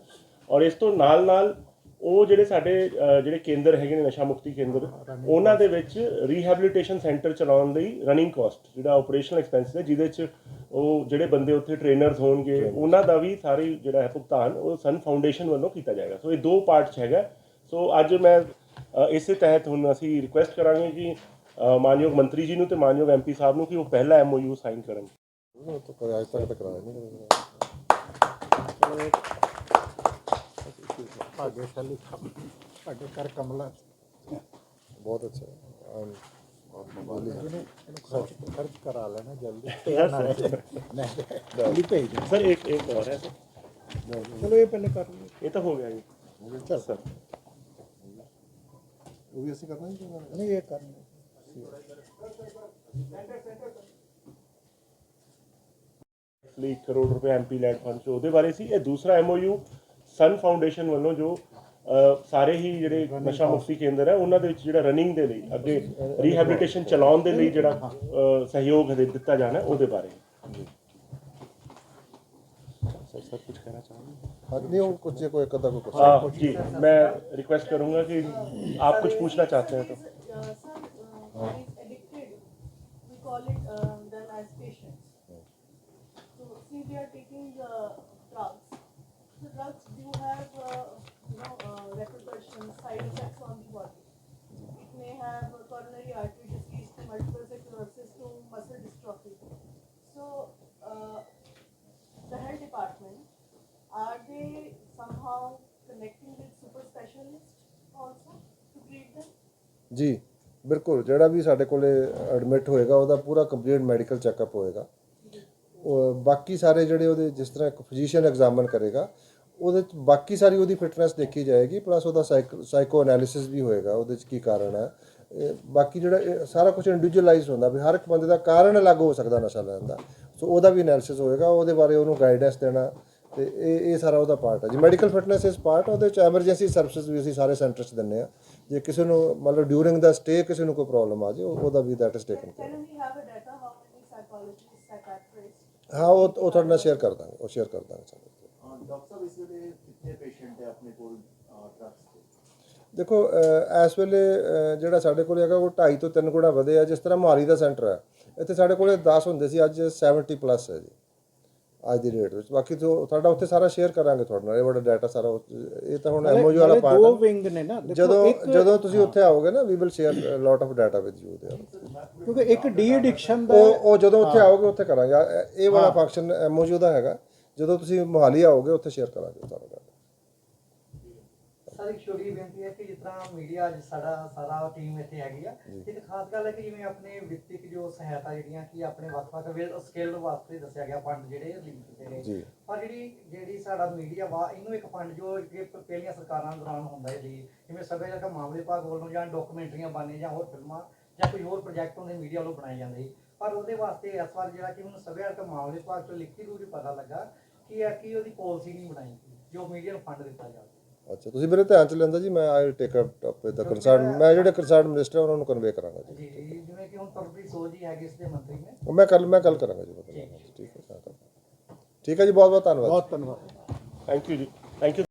ਔਰ ਇਸ ਤੋਂ ਨਾਲ ਨਾਲ ਉਹ ਜਿਹੜੇ ਸਾਡੇ ਜਿਹੜੇ ਕੇਂਦਰ ਹੈਗੇ ਨੇ ਨਸ਼ਾ ਮੁਕਤੀ ਕੇਂਦਰ ਉਹਨਾਂ ਦੇ ਵਿੱਚ ਰੀਹੈਬਿਲਿਟੇਸ਼ਨ ਸੈਂਟਰ ਚਲਾਉਣ ਲਈ ਰਨਿੰਗ ਕਾਸਟ ਜਿਹੜਾ ਆਪਰੇਸ਼ਨਲ ਐਕਸਪੈਂਸ ਹੈ ਜਿਹਦੇ ਚ ਉਹ ਜਿਹੜੇ ਬੰਦੇ ਉੱਥੇ ਟ੍ਰੇਨਰਸ ਹੋਣਗੇ ਉਹਨਾਂ ਦਾ ਵੀ ਸਾਰੀ ਜਿਹੜਾ ਹੈ ਭੁਗਤਾਨ ਉਹ ਸਨ ਫਾਊਂਡੇਸ਼ਨ ਵੱਲੋਂ ਕੀਤਾ ਜਾਏਗਾ। ਸੋ ਇਹ ਦੋ ਪਾਰਟ ਚ ਹੈਗਾ। ਸੋ ਅੱਜ ਮੈਂ ਇਸੇ ਤਹਿਤ ਹੁਣ ਅਸੀਂ ਰਿਕੁਐਸਟ ਕਰਾਂਗੇ ਕਿ ਮਾਨਯੋਗ ਮੰਤਰੀ ਜੀ ਨੂੰ ਤੇ ਮਾਨਯੋਗ ਐਮਪੀ ਸਾਹਿਬ ਨੂੰ ਕਿ ਉਹ ਪਹਿਲਾ ਐਮਓਯੂ ਸਾਈਨ ਕਰਨ। ਉਹ ਤਾਂ ਤੱਕ ਤਾਂ ਕਰਾਇਆ ਨਹੀਂ ਕਮਲਾ। ਬਹੁਤ ਅੱਛਾ। ਇਹਨੂੰ ਖਰਚ ਖਰਚ ਕਰਾ ਲੈਣਾ ਜਲਦੀ ਪਿਆ ਨਾ ਨਹੀਂ ਭੇਜ ਦੇ ਸਰ ਇੱਕ ਇੱਕ ਹੋਰ ਹੈ ਚਲੋ ਇਹ ਪਹਿਲੇ ਕਰ ਲਈਏ ਇਹ ਤਾਂ ਹੋ ਗਿਆ ਜੀ ਚੱਲ ਸਰ ਉਹ ਵੀ ਅਸੀਂ ਕਰਨਾ ਨਹੀਂ ਇਹ ਕਰਨਾ ਲਈ ਕਰੋੜ ਰੁਪਏ ਐਮਪੀ ਲੈਡ ਫੰਡ ਚ। ਉਹਦੇ ਬਾਰੇ ਸੀ, ਇਹ ਦੂਸਰਾ ਐਮਓਯੂ ਸਨ ਫਾਊਂਡੇਸ਼ਨ ਵੱਲੋਂ ਜੋ ਸਾਰੇ ਹੀ ਜਿਹੜੇ ਨਸ਼ਾ ਮੁਕਤੀ ਕੇਂਦਰ ਹੈ ਉਹਨਾਂ ਦੇ ਵਿੱਚ ਜਿਹੜਾ ਰਨਿੰਗ ਦੇ ਲਈ ਅੱਗੇ ਰੀਹੈਬਿਲਿਟੇਸ਼ਨ ਚਲਾਉਣ ਦੇ ਲਈ ਜਿਹੜਾ ਅ, ਸਹਿਯੋਗ ਦੇ ਦਿੱਤਾ ਜਾਣਾ ਹੈ, ਉਹਦੇ ਬਾਰੇ ਸਰ ਸਰ ਕੁਝ ਕਹਿਣਾ ਚਾਹੋਗੇ ਹਾਂ ਨਹੀਂ ਉਹ ਕੁਝ ਜੇ ਕੋਈ ਇੱਕ ਅੱਧਾ ਕੋਈ ਕੁਛ हाँ जी मैं रिक्वेस्ट करूंगा कि आप कुछ पूछना चाहते हैं तो Uh, sir, uh, who is addicted, we call it uh, them as patients. So, see, they are taking uh, drugs. The drugs do have, uh, you know, uh, repercussions, side effects on the body. It may have a coronary artery disease to multiple sclerosis to muscle dystrophy. So, uh, the health department, are they somehow connecting with super specialists also to treat them? ਜੀ ਬਿਲਕੁਲ ਜਿਹੜਾ ਵੀ ਸਾਡੇ ਕੋਲੇ ਐਡਮਿਟ ਹੋਏਗਾ ਉਹਦਾ ਪੂਰਾ ਕੰਪਲੀਟ ਮੈਡੀਕਲ ਚੈੱਕਅਪ ਹੋਏਗਾ ਉਹ ਬਾਕੀ ਸਾਰੇ ਜਿਹੜੇ ਉਹਦੇ ਜਿਸ ਤਰ੍ਹਾਂ ਇੱਕ ਫਿਜ਼ੀਸ਼ੀਅਨ ਐਗਜ਼ਾਮਨ ਕਰੇਗਾ ਉਹਦੇ ਚ ਬਾਕੀ ਸਾਰੀ ਉਹਦੀ ਫਿਟਨੈਸ ਦੇਖੀ ਜਾਏਗੀ ਪਲੱਸ ਉਹਦਾ ਸਾਈਕੋ ਐਨਾਲਿਸਿਸ ਵੀ ਹੋਏਗਾ ਉਹਦੇ ਚ ਕੀ ਕਾਰਨ ਹੈ। ਬਾਕੀ ਜਿਹੜਾ ਸਾਰਾ ਕੁਝ ਇੰਡੀਵਿਜੂਅਲਾਈਜ਼ ਹੁੰਦਾ ਵੀ ਹਰ ਇੱਕ ਬੰਦੇ ਦਾ ਕਾਰਨ ਅਲੱਗ ਹੋ ਸਕਦਾ ਨਸ਼ਾ ਲੈਣ ਦਾ। ਸੋ ਉਹਦਾ ਵੀ ਐਨਾਲਿਸਿਸ ਹੋਏਗਾ ਉਹਦੇ ਬਾਰੇ ਉਹਨੂੰ ਗਾਈਡੈਂਸ ਦੇਣਾ ਤੇ ਇਹ ਇਹ ਸਾਰਾ ਉਹਦਾ ਪਾਰਟ ਹੈ। ਜੀ ਮੈਡੀਕਲ ਫਿਟਨੈਸ ਇਸ ਪਾਰਟ ਉਹਦੇ ਚ ਐਮਰਜੈਂਸੀ ਸਰਵਿਸਿਜ਼ ਵੀ ਅਸੀਂ ਸਾਰੇ ਸੈਂਟਰ 'ਚ ਦਿੰਨੇ ਆ ਜੇ ਕਿਸੇ ਨੂੰ ਮਤਲਬ ਡਿਊਰਿੰਗ ਦਾ ਸਟੇ ਕਿਸੇ ਨੂੰ ਕੋਈ ਪ੍ਰੋਬਲਮ ਆ ਜੇ ਉਹ- ਉਹਦਾ ਵੀ ਦੈਟ ਇਜ਼ ਟੇਕਨ psychiatrists? ਹਾਂ ਉਹ ਉਹ ਤੁਹਾਡੇ ਨਾਲ ਸ਼ੇਅਰ ਕਰ ਦਾਂਗੇ ਉਹ ਸ਼ੇਅਰ ਕਰ ਦਾਂਗੇ ਸਾਨੂੰ। ਡਾਕਟਰ ਸਾਹਿਬ ਇਸ ਵੇਲੇ ਕਿੰਨੇ ਪੇਸ਼ੈਂਟ ਹੈ ਆਪਣੇ ਕੋਲ ਡਰੱਗਸ ਦੇ ਦੇਖੋ ਇਸ ਵੇਲੇ ਜਿਹੜਾ ਸਾਡੇ ਕੋਲ ਹੈਗਾ ਉਹ 2.5 ਤੋਂ 3 ਗੁਣਾ ਵਧੇ ਆ ਜਿਸ ਤਰ੍ਹਾਂ ਮੋਹਾਲੀ ਦਾ ਸੈਂਟਰ ਹੈ। ਇੱਥੇ ਸਾਡੇ ਕੋਲੇ 10 ਹੁੰਦੇ ਸੀ ਅੱਜ 70 ਪਲੱਸ ਹੈ ਜੀ ਅੱਜ ਦੀ ਡੇਟ ਵਿੱਚ। ਬਾਕੀ ਤੋਂ ਸਾਡਾ ਉੱਥੇ ਸਾਰਾ ਸ਼ੇਅਰ ਕਰਾਂਗੇ ਤੁਹਾਡੇ ਨਾਲ ਇਹ ਬੜਾ ਡਾਟਾ ਸਾਰਾ ਇਹ ਤਾਂ ਹੁਣ ਐਮਓਯੂ ਵਾਲਾ ਪਾਰਟ ਦੋ ਵਿੰਗ ਨੇ ਨਾ ਜਦੋਂ ਜਦੋਂ ਤੁਸੀਂ ਉੱਥੇ ਆਓਗੇ ਨਾ we will share lot of data with you there ਕਿਉਂਕਿ ਇੱਕ ਡੀ ਐਡਿਕਸ਼ਨ ਦਾ ਉਹ ਜਦੋਂ ਉੱਥੇ ਆਓਗੇ ਉੱਥੇ ਕਰਾਂਗੇ। ਇਹ ਵਾਲਾ ਫੰਕਸ਼ਨ ਐਮਓਯੂ ਦਾ ਹੈਗਾ। ਜਦੋਂ ਤੁਸੀਂ ਮੋਹਾਲੀ ਆਓਗੇ ਉੱਥੇ ਸ਼ੇਅਰ ਕਰਾਂਗੇ। ਸਰ ਇੱਕ ਛੋਟੀ ਬੇਨਤੀ ਹੈ ਕਿ ਜਿਸ ਤਰ੍ਹਾਂ ਮੀਡੀਆ ਅੱਜ ਸਾਡਾ ਸਾਰਾ ਟੀਮ ਇੱਥੇ ਹੈਗੀ ਆ ਇੱਕ ਖਾਸ ਗੱਲ ਹੈ ਕਿ ਜਿਵੇਂ ਆਪਣੇ ਵਿੱਤਿਕ ਜੋ ਸਹਾਇਤਾ ਜਿਹੜੀਆਂ ਕਿ ਆਪਣੇ ਵੱਖ-ਵੱਖ ਸਕਿੱਲ ਵਾਸਤੇ ਦੱਸਿਆ ਗਿਆ ਫੰਡ ਜਿਹੜੇ ਲਿੰਕ ਕੀਤੇ ਨੇ ਪਰ ਜਿਹੜੀ ਜਿਹੜੀ ਸਾਡਾ ਮੀਡੀਆ ਵਾ ਇਹਨੂੰ ਇੱਕ ਫੰਡ ਜੋ ਪਹਿਲੀਆਂ ਸਰਕਾਰਾਂ ਦੌਰਾਨ ਹੁੰਦਾ ਹੈ ਜੀ ਜਿਵੇਂ ਸੱਭਿਆਚਾਰਕ ਮਾਮਲੇ ਭਾਗ ਵੱਲੋਂ ਜਾਂ ਡਾਕੂਮੈਂਟਰੀਆਂ ਬਣਨੇ ਜਾਂ ਹੋਰ ਫਿਲਮਾਂ ਜਾਂ ਕੋਈ ਹੋਰ ਪ੍ਰੋਜੈਕਟ ਹੁੰਦੇ ਮੀਡੀਆ ਵੱਲੋਂ ਬਣਾਏ ਜਾਂਦੇ। ਪਰ ਉਹਦੇ ਵਾਸਤੇ ਇਸ ਵਾਰ ਜਿਹੜਾ ਕਿ ਹੁਣ ਸੱਭਿਆਚਾਰਕ ਮਾਮਲੇ ਭਾਗ ਤੋਂ ਲਿਖਤੀ ਰੂਪ ਪਤਾ ਲੱਗਾ ਕਿ ਇਹ ਕਿ ਉਹਦੀ ਪਾਲਿਸੀ ਨਹੀਂ ਬਣਾਈ ਗਈ ਜੋ ਮੀਡੀਆ ਨੂੰ ਫੰਡ ਦਿੱਤਾ ਜਾਵੇ ਅੱਛਾ ਤੁਸੀਂ ਮੇਰੇ ਧਿਆਨ ਚ ਲੈਂਦਾ ਜੀ ਮੈਂ I take up with the concern ਮੈਂ ਜਿਹੜੇ ਕੰਸਰਨ ਮਿਨਿਸਟਰ ਉਹਨਾਂ ਨੂੰ ਕਨਵੇ ਕਰਾਂਗਾ ਜੀ। ਜੀ ਜਿਵੇਂ ਕਿ ਹੁਣ ਤਰਪ੍ਰੀਤ ਸੋਹ ਜੀ ਹੈਗੇ ਇਸ ਦੇ ਮੰਤਰੀ ਨੇ। ਉਹ ਮੈਂ ਕੱਲ ਮੈਂ ਕੱਲ ਕਰਾਂਗਾ ਜੀ ਪਤਾ ਲੱਗਾ ਜੀ, ਠੀਕ ਹੈ। ਠੀਕ ਹੈ ਜੀ ਬਹੁਤ ਬਹੁਤ ਧੰਨਵਾਦ। ਬਹੁਤ ਧੰਨਵਾਦ। ਥੈਂਕ ਯੂ ਜੀ। Thank you